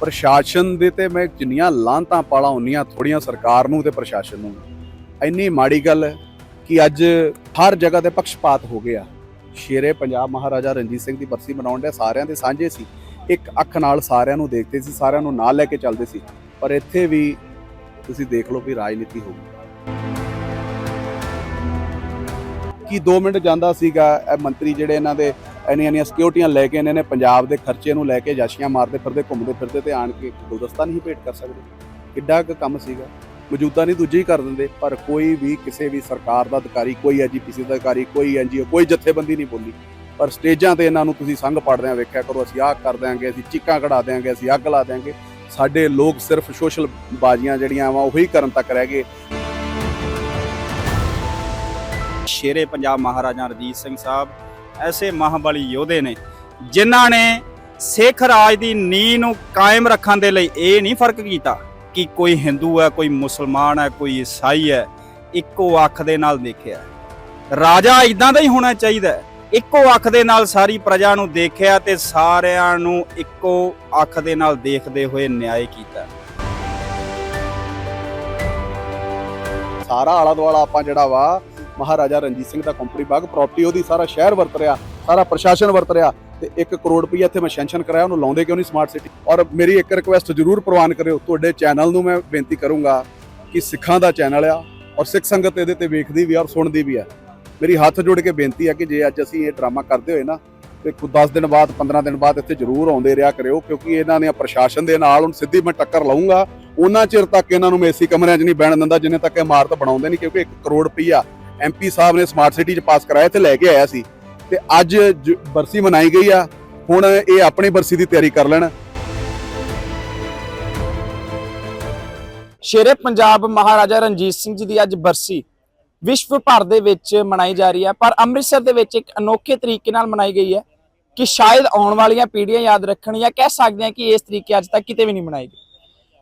ਪ੍ਰਸ਼ਾਸਨ ਦੇ ਤੇ ਮੈਂ ਜਿੰਨੀਆਂ ਲਾਂਤਾਂ ਪਾਲਾਂ ਉਨੀਆਂ ਥੋੜੀਆਂ ਸਰਕਾਰ ਨੂੰ ਤੇ ਪ੍ਰਸ਼ਾਸਨ ਨੂੰ, ਇੰਨੀ ਮਾੜੀ ਗੱਲ ਕਿ ਅੱਜ ਹਰ ਜਗ੍ਹਾ ਤੇ ਪਕਸ਼ਪਾਤ ਹੋ ਗਿਆ। ਸ਼ੇਰੇ ਪੰਜਾਬ ਮਹਾਰਾਜਾ ਰਣਜੀਤ ਸਿੰਘ ਦੀ ਬਰਸੀ ਮਨਾਉਣ ਦੇ ਸਾਰਿਆਂ ਦੇ ਸਾਂਝੇ ਸੀ। ਇੱਕ ਅੱਖ ਨਾਲ ਸਾਰਿਆਂ ਨੂੰ ਦੇਖਦੇ ਸੀ, ਸਾਰਿਆਂ ਨੂੰ ਨਾਲ ਲੈ ਕੇ ਚੱਲਦੇ ਸੀ। ਪਰ ਇੱਥੇ ਵੀ ਤੁਸੀਂ ਦੇਖ ਲਓ ਵੀ ਰਾਜਨੀਤੀ ਹੋ ਗਈ। ਕੀ 2 ਮਿੰਟ ਜਾਂਦਾ ਸੀਗਾ, ਇਹ ਮੰਤਰੀ ਜਿਹੜੇ ਇਹਨਾਂ ਦੇ ਇੰਨੀਆਂ ਇੰਨੀਆਂ ਸਿਕਿਉਰਟੀਆਂ ਲੈ ਕੇ ਇਹਨਾਂ ਨੇ ਪੰਜਾਬ ਦੇ ਖਰਚੇ ਨੂੰ ਲੈ ਕੇ ਜਾਸ਼ੀਆਂ ਮਾਰਦੇ ਫਿਰਦੇ, ਘੁੰਮਦੇ ਫਿਰਦੇ ਤੇ ਆਣ ਕੇ ਗੁਲਦਸਤਾ ਨਹੀਂ ਭੇਟ ਕਰ ਸਕਦੇ। ਕਿੱਡਾ ਕੁ ਕੰਮ ਸੀਗਾ। ਮੌਜੂਦਾ ਨਹੀਂ ਦੂਜੇ ਹੀ ਕਰ ਦਿੰਦੇ, ਪਰ ਕੋਈ ਵੀ ਕਿਸੇ ਵੀ ਸਰਕਾਰ ਦਾ ਅਧਿਕਾਰੀ, ਕੋਈ ਐਜੀਪੀਸੀ ਦਾ ਅਧਿਕਾਰੀ, ਕੋਈ ਐਨਜੀਓ ਕੋਈ ਜਥੇਬੰਦੀ ਨਹੀਂ ਬੋਲੀ। ਪਰ ਸਟੇਜਾਂ ਤੇ ਇਹਨਾਂ ਨੂੰ ਤੁਸੀਂ ਸੰਗ ਪੜਦਿਆਂ ਵੇਖਿਆ ਕਰੋ, ਅਸੀਂ ਆਹ ਕਰ ਦਿਆਂਗੇ, ਅਸੀਂ ਚੀਕਾਂ ਕਢਾ ਦਿਆਂਗੇ, ਅਸੀਂ ਅੱਗ ਲਾ ਦਿਆਂਗੇ। ਸਾਡੇ ਲੋਕ ਸਿਰਫ ਸੋਸ਼ਲ ਬਾਜ਼ੀਆਂ ਜਿਹੜੀਆਂ ਵਾ, ਉਹੀ ਕਰਨ ਤੱਕ ਰਹਿ ਗਏ। ਸ਼ੇਰੇ ਪੰਜਾਬ ਮਹਾਰਾਜਾ ਰਣਜੀਤ ਸਿੰਘ ਸਾਹਿਬ ਐਸੇ ਮਹਾਬਲੀ ਯੋਧੇ ਨੇ, ਜਿਨ੍ਹਾਂ ਨੇ ਸਿੱਖ ਰਾਜ ਦੀ ਨੀਂਹ ਨੂੰ ਕਾਇਮ ਰੱਖਣ ਦੇ ਲਈ ਇਹ ਨਹੀਂ ਫ਼ਰਕ ਕੀਤਾ ਕਿ ਕੋਈ ਹਿੰਦੂ ਹੈ, ਕੋਈ ਮੁਸਲਮਾਨ ਹੈ, ਕੋਈ ਈਸਾਈ ਹੈ, ਇੱਕੋ ਅੱਖ ਦੇ ਨਾਲ ਦੇਖਿਆ। ਰਾਜਾ ਇਦਾਂ ਦਾ ਹੀ ਹੋਣਾ ਚਾਹੀਦਾ ਇੱਕੋ ਅੱਖ ਦੇ ਨਾਲ ਸਾਰੀ ਪ੍ਰਜਾ ਨੂੰ ਦੇਖਿਆ ਤੇ ਸਾਰਿਆਂ ਨੂੰ ਇੱਕੋ ਅੱਖ ਦੇ ਨਾਲ ਦੇਖਦੇ ਹੋਏ ਨਿਆਂ ਕੀਤਾ। ਸਾਰਾ ਆਲਾ ਦੁਆਲਾ ਆਪਾਂ ਜਿਹੜਾ ਵਾ ਮਹਾਰਾਜਾ ਰਣਜੀਤ ਸਿੰਘ ਦਾ ਕੰਪਨੀ ਬਾਗ ਪ੍ਰਾਪਰਟੀ ਉਹਦੀ ਸਾਰਾ ਸ਼ਹਿਰ ਵਰਤ ਰਿਹਾ, ਸਾਰਾ ਪ੍ਰਸ਼ਾਸਨ ਵਰਤ ਰਿਹਾ ਤੇ 1 ਕਰੋੜ ਰੁਪਈਆ ਇੱਥੇ ਮੈਂ ਸੈਂਸ਼ਨ ਕਰਾਇਆ, ਉਹਨੂੰ ਲਾਉਂਦੇ ਕਿਉਂ ਨਹੀਂ ਸਮਾਰਟ ਸਿਟੀ ਔਰ ਮੇਰੀ ਇੱਕ ਰਿਕੁਐਸਟ ਜ਼ਰੂਰ ਪ੍ਰਵਾਨ ਕਰਿਓ, ਤੁਹਾਡੇ ਚੈਨਲ ਨੂੰ ਮੈਂ ਬੇਨਤੀ ਕਰੂੰਗਾ ਕਿ ਸਿੱਖਾਂ ਦਾ ਚੈਨਲ ਆ ਔਰ ਸਿੱਖ ਸੰਗਤ ਇਹਦੇ ਤੇ ਵੇਖਦੀ ਵੀ ਔਰ ਸੁਣਦੀ ਵੀ ਆ। ਮੇਰੀ ਹੱਥ ਜੋੜ ਕੇ ਬੇਨਤੀ ਆ ਕਿ ਜੇ ਅੱਜ ਅਸੀਂ ਇਹ ਡਰਾਮਾ ਕਰਦੇ ਹੋਏ ਨਾ, ਤੇ ਕੁ 10 ਦਿਨ ਬਾਅਦ 15 ਦਿਨ ਬਾਅਦ ਇੱਥੇ ਜ਼ਰੂਰ ਆਉਂਦੇ ਰਿਹਾ ਕਰਿਓ, ਕਿਉਂਕਿ ਇਹਨਾਂ ਨੇ ਪ੍ਰਸ਼ਾਸਨ ਦੇ ਨਾਲ, ਹੁਣ ਸਿੱਧੀ ਮੈਂ ਟੱਕਰ ਲਾਉਂਗਾ ਉਹਨਾਂ ਚਿਰ ਤੱਕ ਇਹਨਾਂ ਨੂੰ ਮੈਂ ਏਸੀ ਕਮਰਿਆਂ 'ਚ ਨਹੀਂ ਬਹਿਣ ਦਿੰਦਾ, ਜਿੰਨੇ ਤੱਕ ਇਮਾਰਤ ਬਣਾਉਂਦੇ ਨਹੀਂ, ਕਿਉਂਕਿ 1 ਕਰੋੜ ਰੁਪਈਆ ਐਮਪੀ ਸਾਹਿਬ ਨੇ ਸਮਾਰਟ ਸਿਟੀ 'ਚ ਪਾਸ ਕਰਾਇਆ ਤੇ ਲੈ ਕੇ ਆਇਆ ਸੀ। ਤੇ ਅੱਜ ਬਰਸੀ ਮਨਾਈ ਗਈ ਆ। ਹੁਣ ਇਹ ਆਪਣੀ ਬਰਸੀ ਦੀ ਤਿਆਰੀ ਕਰ ਲੈਣ। ਸ਼ੇਰੇ ਪੰਜਾਬ ਮਹਾਰਾਜਾ ਰਣਜੀਤ ਸਿੰਘ ਜੀ ਦੀ ਅੱਜ ਬਰਸੀ। ਵਿਸ਼ਵ ਭਰ ਦੇ ਵਿੱਚ ਮਨਾਈ ਜਾ ਰਹੀ ਹੈ ਪਰ ਅੰਮ੍ਰਿਤਸਰ ਦੇ ਵਿੱਚ ਇੱਕ ਅਨੋਖੇ ਤਰੀਕੇ ਨਾਲ ਮਨਾਈ ਗਈ ਹੈ ਕਿ ਸ਼ਾਇਦ ਆਉਣ ਵਾਲੀਆਂ ਪੀੜ੍ਹੀਆਂ ਯਾਦ ਰੱਖਣ ਜਾਂ ਕਹਿ ਸਕਦੇ ਹਾਂ ਕਿ ਇਸ ਤਰੀਕੇ ਅੱਜ ਤੱਕ ਕਿਤੇ ਵੀ ਨਹੀਂ ਮਨਾਈ ਗਈ।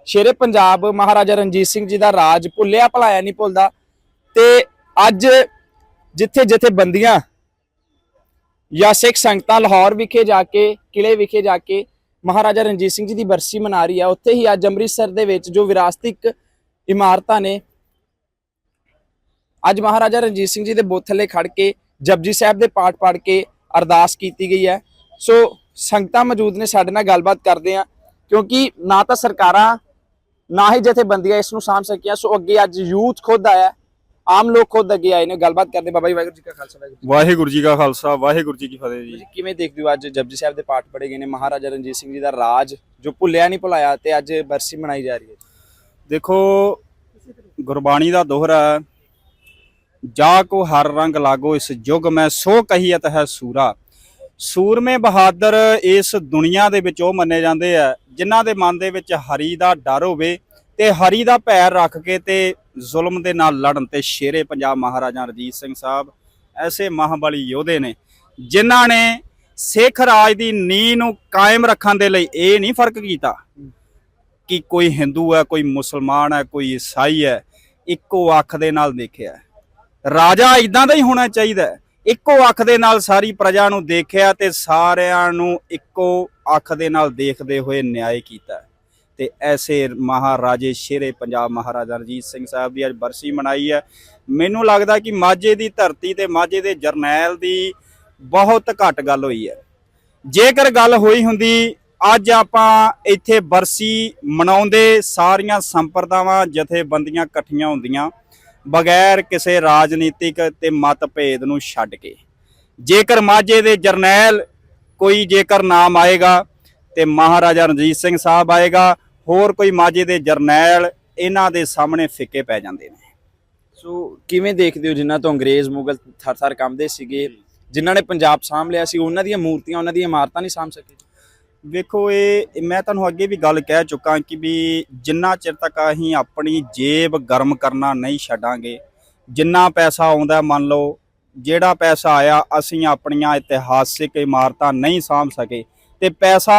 ਸ਼ੇਰੇ ਪੰਜਾਬ ਮਹਾਰਾਜਾ ਰਣਜੀਤ ਸਿੰਘ ਜੀ ਦਾ ਰਾਜ ਭੁੱਲਿਆ ਭੁਲਾਇਆ ਨਹੀਂ ਭੁੱਲਦਾ ਤੇ ਅੱਜ ਜਿੱਥੇ ਜਿੱਥੇ ਬੰਦੀਆਂ ਜਾਂ ਸਿੱਖ ਸੰਗਤਾਂ ਲਾਹੌਰ ਵਿਖੇ ਜਾ ਕੇ ਕਿਲੇ ਵਿਖੇ ਜਾ ਕੇ ਮਹਾਰਾਜਾ ਰਣਜੀਤ ਸਿੰਘ ਜੀ ਦੀ ਬਰਸੀ ਮਨਾ ਰਹੀ ਹੈ ਉੱਥੇ ਹੀ ਅੱਜ ਅੰਮ੍ਰਿਤਸਰ ਦੇ ਵਿੱਚ ਜੋ ਵਿਰਾਸਤਿਕ ਇਮਾਰਤਾਂ ਨੇ, ਅੱਜ ਮਹਾਰਾਜਾ ਰਣਜੀਤ ਸਿੰਘ ਜੀ ਦੇ ਬੁੱਤ ਥੱਲੇ ਖੜ ਕੇ, ਜਪਜੀ ਸਾਹਿਬ ਦੇ ਪਾਠ ਪੜ੍ਹ ਕੇ ਅਰਦਾਸ ਕੀਤੀ ਗਈ ਹੈ। ਸੋ ਸੰਗਤਾਂ ਮੌਜੂਦ ਨੇ, ਸਾਡੇ ਨਾਲ ਗੱਲਬਾਤ ਕਰਦੇ ਆ ਕਿਉਂਕਿ ਨਾ ਤਾਂ ਸਰਕਾਰਾਂ, ਨਾ ਹੀ ਜਥੇਬੰਦੀਆਂ ਇਸ ਨੂੰ ਸਾਂਭ ਸਕੀਆਂ, ਸੋ ਅੱਗੇ ਅੱਜ ਯੂਥ ਖੁਦ ਆਇਆ ਆਮ ਲੋਕ ਖੁਦ ਅੱਗੇ ਆਏ ਨੇ ਗੱਲਬਾਤ ਕਰਦੇ ਬਾਬਾ ਜੀ ਵਾਹਿਗੁਰੂ ਜੀ ਕਾ ਖਾਲਸਾ ਵਾਹਿਗੁਰੂ ਜੀ ਵਾਹਿਗੁਰੂ ਜੀ ਕਾ ਖਾਲਸਾ ਵਾਹਿਗੁਰੂ ਜੀ ਕੀ ਫਤਿਹ। ਜੀ। ਕਿਵੇਂ ਦੇਖਦੇ ਹੋ ਅੱਜ ਜਪਜੀ ਸਾਹਿਬ ਦੇ ਪਾਠ ਪੜ੍ਹੇ ਗਏ ਨੇ ਮਹਾਰਾਜਾ ਰਣਜੀਤ ਸਿੰਘ ਜੀ ਦਾ ਰਾਜ ਜੋ ਭੁੱਲਿਆ ਨਹੀਂ ਭੁਲਾਇਆ ਤੇ ਅੱਜ ਬਰਸੀ ਮਨਾਈ ਜਾ ਰਹੀ ਹੈ? ਦੇਖੋ ਗੁਰਬਾਣੀ ਦਾ ਦੋਹਰਾ ਜਾ ਕੋ ਹਰ ਰੰਗ ਲਾਗੋ ਇਸ ਯੁਗ ਮੈਂ ਸੋ ਕਹੀਅਤ ਹੈ ਸੂਰਾ। ਸੂਰਮੇ ਬਹਾਦਰ ਇਸ ਦੁਨੀਆ ਦੇ ਵਿੱਚ ਉਹ ਮੰਨੇ ਜਾਂਦੇ ਆ ਜਿਨ੍ਹਾਂ ਦੇ ਮਨ ਦੇ ਵਿੱਚ ਹਰੀ ਦਾ ਡਰ ਹੋਵੇ ਤੇ ਹਰੀ ਦਾ ਪੈਰ ਰੱਖ ਕੇ ਤੇ ਜ਼ੁਲਮ ਦੇ ਨਾਲ ਲੜਨ ਤੇ ਸ਼ੇਰੇ ਪੰਜਾਬ ਮਹਾਰਾਜਾ ਰਣਜੀਤ ਸਿੰਘ ਸਾਹਿਬ, ਐਸੇ ਮਹਾਬਲੀ ਯੋਧੇ ਨੇ, ਜਿਨ੍ਹਾਂ ਨੇ ਸਿੱਖ ਰਾਜ ਦੀ ਨੀਂਹ ਨੂੰ ਕਾਇਮ ਰੱਖਣ ਦੇ ਲਈ ਇਹ ਨਹੀਂ ਫ਼ਰਕ ਕੀਤਾ ਕਿ ਕੋਈ ਹਿੰਦੂ ਹੈ, ਕੋਈ ਮੁਸਲਮਾਨ ਹੈ, ਕੋਈ ਈਸਾਈ ਹੈ, ਇੱਕੋ ਅੱਖ ਦੇ ਨਾਲ ਦੇਖਿਆ ਰਾਜਾ ਇਦਾਂ ਦਾ ਹੀ ਹੋਣਾ ਚਾਹੀਦਾ ਹੈ। ਇੱਕੋ ਅੱਖ ਦੇ ਨਾਲ ਸਾਰੀ ਪ੍ਰਜਾ ਨੂੰ ਦੇਖਿਆ ਤੇ ਸਾਰਿਆਂ ਨੂੰ ਇੱਕੋ ਅੱਖ ਦੇ ਨਾਲ ਦੇਖਦੇ ਹੋਏ ਨਿਆਂ ਕੀਤਾ ਤੇ ਐਸੇ ਮਹਾਰਾਜੇ ਸ਼ੇਰੇ ਪੰਜਾਬ ਮਹਾਰਾਜਾ ਰਣਜੀਤ ਸਿੰਘ ਸਾਹਿਬ ਦੀ ਅੱਜ ਬਰਸੀ ਮਨਾਈ ਹੈ। ਮੈਨੂੰ ਲੱਗਦਾ ਕਿ ਮਾਝੇ ਦੀ ਧਰਤੀ ਤੇ ਮਾਝੇ ਦੇ ਜਰਨੈਲ ਦੀ ਬਹੁਤ ਘੱਟ ਗੱਲ ਹੋਈ ਹੈ। ਜੇਕਰ ਗੱਲ ਹੋਈ ਹੁੰਦੀ, ਅੱਜ ਆਪਾਂ ਇੱਥੇ ਬਰਸੀ ਮਨਾਉਂਦੇ ਸਾਰੀਆਂ ਸੰਪਰਦਾਵਾਂ, ਜਥੇਬੰਦੀਆਂ ਇਕੱਠੀਆਂ ਹੁੰਦੀਆਂ, ਬਗੈਰ ਕਿਸੇ ਰਾਜਨੀਤਿਕ ਤੇ ਮਤਭੇਦ ਨੂੰ ਛੱਡ ਕੇ। ਜੇਕਰ ਮਾਝੇ ਦੇ ਜਰਨੈਲ ਕੋਈ ਜੇਕਰ ਨਾਮ ਆਏਗਾ ਤੇ ਮਹਾਰਾਜਾ ਰਣਜੀਤ ਸਿੰਘ ਸਾਹਿਬ ਆਏਗਾ ਹੋਰ ਕੋਈ ਮਾਝੇ ਦੇ ਜਰਨੈਲ ਇਹਨਾਂ ਦੇ ਸਾਹਮਣੇ ਫਿੱਕੇ ਪੈ ਜਾਂਦੇ ਨੇ। ਸੋ ਕਿਵੇਂ ਦੇਖਦੇ ਹੋ ਜਿਨ੍ਹਾਂ ਤੋਂ ਅੰਗਰੇਜ਼ ਮੁਗਲ ਥਰ-ਥਰ ਕੰਮਦੇ ਸੀਗੇ ਜਿਨ੍ਹਾਂ ਨੇ ਪੰਜਾਬ ਸਾਂਭ ਲਿਆ ਸੀ ਉਹਨਾਂ ਦੀਆਂ ਮੂਰਤੀਆਂ ਉਹਨਾਂ ਦੀਆਂ ਇਮਾਰਤਾਂ ਨਹੀਂ ਸਾਂਭ ਸਕੇ? ਵੇਖੋ ਇਹ ਮੈਂ ਤੁਹਾਨੂੰ ਅੱਗੇ ਵੀ ਗੱਲ ਕਹਿ ਚੁੱਕਾ ਕਿ ਵੀ ਜਿੰਨਾ ਚਿਰ ਤੱਕ ਅਸੀਂ ਆਪਣੀ ਜੇਬ ਗਰਮ ਕਰਨਾ ਨਹੀਂ ਛੱਡਾਂਗੇ ਜਿੰਨਾ ਪੈਸਾ ਆਉਂਦਾ ਮੰਨ ਲਓ ਜਿਹੜਾ ਪੈਸਾ ਆਇਆ ਅਸੀਂ ਆਪਣੀਆਂ ਇਤਿਹਾਸਿਕ ਇਮਾਰਤਾਂ ਨਹੀਂ ਸਾਂਭ ਸਕੇ ਤੇ ਪੈਸਾ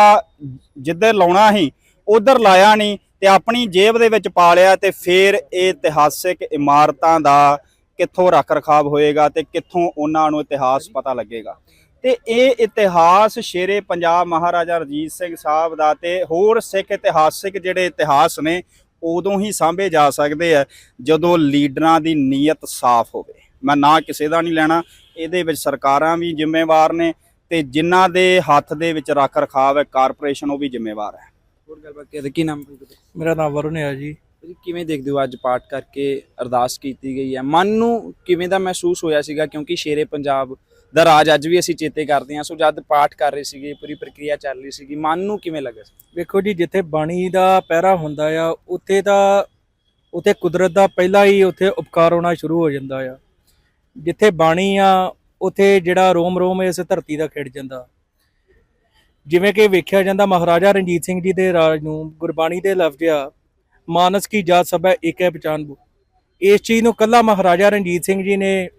ਜਿੱਧਰ ਲਾਉਣਾ ਸੀ, ਉਧਰ ਲਾਇਆ ਨਹੀਂ ਤੇ ਆਪਣੀ ਜੇਬ ਦੇ ਵਿੱਚ ਪਾ ਲਿਆ ਤੇ ਫਿਰ ਇਹ ਇਤਿਹਾਸਿਕ ਇਮਾਰਤਾਂ ਦਾ ਕਿੱਥੋਂ ਰੱਖ ਰਖਾਵ ਹੋਏਗਾ ਤੇ ਕਿੱਥੋਂ ਉਹਨਾਂ ਨੂੰ ਇਤਿਹਾਸ ਪਤਾ ਲੱਗੇਗਾ। ਤੇ ਇਹ ਇਤਿਹਾਸ ਸ਼ੇਰੇ ਪੰਜਾਬ ਮਹਾਰਾਜਾ ਰਣਜੀਤ ਸਿੰਘ ਸਾਹਿਬ ਦਾ ਤੇ ਹੋਰ ਸਿੱਖ ਇਤਿਹਾਸਿਕ ਜਿਹੜੇ ਇਤਿਹਾਸ ਨੇ, ਉਦੋਂ ਹੀ ਸਾਂਭੇ ਜਾ ਸਕਦੇ ਆ ਜਦੋਂ ਲੀਡਰਾਂ ਦੀ ਨੀਅਤ ਸਾਫ਼ ਹੋਵੇ। ਮੈਂ ਨਾ ਕਿਸੇ ਦਾ ਨਹੀਂ ਲੈਣਾ, ਇਹਦੇ ਵਿੱਚ ਸਰਕਾਰਾਂ ਵੀ ਜ਼ਿੰਮੇਵਾਰ ਨੇ ਤੇ ਜਿਨ੍ਹਾਂ ਦੇ ਹੱਥ ਦੇ ਵਿੱਚ ਰੱਖ ਰਖਾਵ ਹੈ ਕਾਰਪੋਰੇਸ਼ਨ ਉਹ ਵੀ ਜ਼ਿੰਮੇਵਾਰ ਹੈ। ਹੋਰ ਗੱਲਬਾਤ ਕਰਦੇ ਕੀ ਨਾਮ ਮੇਰਾ ਨਾਮ ਵਰੁਣ ਹੈ ਜੀ। ਤੁਸੀਂ ਕਿਵੇਂ ਦੇਖਦੇ ਹੋ ਅੱਜ ਪਾਠ ਕਰਕੇ ਅਰਦਾਸ ਕੀਤੀ ਗਈ ਹੈ? ਮਨ ਨੂੰ ਕਿਵੇਂ ਦਾ ਮਹਿਸੂਸ ਹੋਇਆ ਸੀਗਾ? ਕਿਉਂਕਿ ਸ਼ੇਰੇ ਪੰਜਾਬ ਦਾ ਰਾਜ ਅੱਜ ਵੀ ਅਸੀਂ ਚੇਤੇ ਕਰਦੇ ਹਾਂ। ਸੋ ਜਦ ਪਾਠ ਕਰ ਰਹੇ ਸੀਗੇ ਪੂਰੀ ਪ੍ਰਕਿਰਿਆ ਚੱਲ ਰਹੀ ਸੀਗੀ ਮਨ ਨੂੰ ਕਿਵੇਂ ਲੱਗਾ ਸੀ? ਵੇਖੋ ਜੀ ਜਿੱਥੇ ਬਾਣੀ ਦਾ ਪਹਿਰਾ ਹੁੰਦਾ ਆ ਉੱਥੇ ਦਾ ਉੱਥੇ ਕੁਦਰਤ ਦਾ ਪਹਿਲਾਂ ਹੀ ਉੱਥੇ ਉਪਕਾਰ ਹੋਣਾ ਸ਼ੁਰੂ ਹੋ ਜਾਂਦਾ ਆ। ਜਿੱਥੇ ਬਾਣੀ ਆ ਉੱਥੇ ਜਿਹੜਾ ਰੋਮ ਰੋਮ ਇਸ ਧਰਤੀ ਦਾ ਖਿੜ ਜਾਂਦਾ। ਜਿਵੇਂ ਕਿ ਵੇਖਿਆ ਜਾਂਦਾ, ਮਹਾਰਾਜਾ ਰਣਜੀਤ ਸਿੰਘ ਜੀ ਦੇ ਰਾਜ ਨੂੰ ਗੁਰਬਾਣੀ ਦੇ ਲਫ਼ਜ਼ ਆ, ਮਾਨਸ ਕੀ ਜਾਤ ਸਭ ਹੈ ਇੱਕ ਹੈ ਪਛਾਨਬੋ ਇਸ ਚੀਜ਼ ਨੂੰ ਕੱਲਾ ਮਹਾਰਾਜਾ ਰਣਜੀਤ ਸਿੰਘ ਜੀ ਨੇ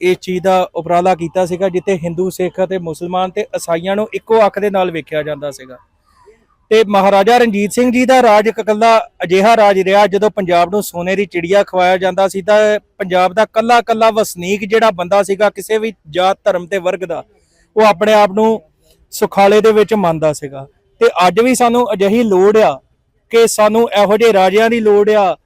ਇਸ ਚੀਜ਼ ਦਾ ਉਪਰਾਲਾ ਕੀਤਾ ਸੀਗਾ, ਜਿੱਥੇ ਹਿੰਦੂ, ਸਿੱਖ ਅਤੇ ਮੁਸਲਮਾਨ ਤੇ ਈਸਾਈਆਂ ਨੂੰ ਇੱਕੋ ਅੱਖ ਦੇ ਨਾਲ ਵੇਖਿਆ ਜਾਂਦਾ ਸੀਗਾ। ਤੇ ਮਹਾਰਾਜਾ ਰਣਜੀਤ ਸਿੰਘ ਜੀ ਦਾ ਰਾਜ ਇੱਕ ਇਕੱਲਾ ਅਜਿਹਾ ਰਾਜ ਰਿਹਾ ਜਦੋਂ ਪੰਜਾਬ ਨੂੰ ਸੋਨੇ ਦੀ ਚਿੜੀਆ ਖਵਾਇਆ ਜਾਂਦਾ ਸੀ ਤਾਂ ਪੰਜਾਬ ਦਾ ਕੱਲਾ ਕੱਲਾ ਵਸਨੀਕ ਜਿਹੜਾ ਬੰਦਾ ਸੀਗਾ, ਕਿਸੇ ਵੀ ਜਾਤ, ਧਰਮ ਤੇ ਵਰਗ ਦਾ, ਉਹ ਆਪਣੇ ਆਪ ਨੂੰ ਸੁਖਾਲੇ ਦੇ ਵਿੱਚ ਮੰਨਦਾ ਸੀਗਾ। ਤੇ ਅੱਜ ਵੀ ਸਾਨੂੰ ਅਜਿਹੀ ਲੋੜ ਆ ਕਿ ਸਾਨੂੰ ਇਹੋ ਜਿਹੇ ਰਾਜਿਆਂ ਦੀ ਲੋੜ ਆ,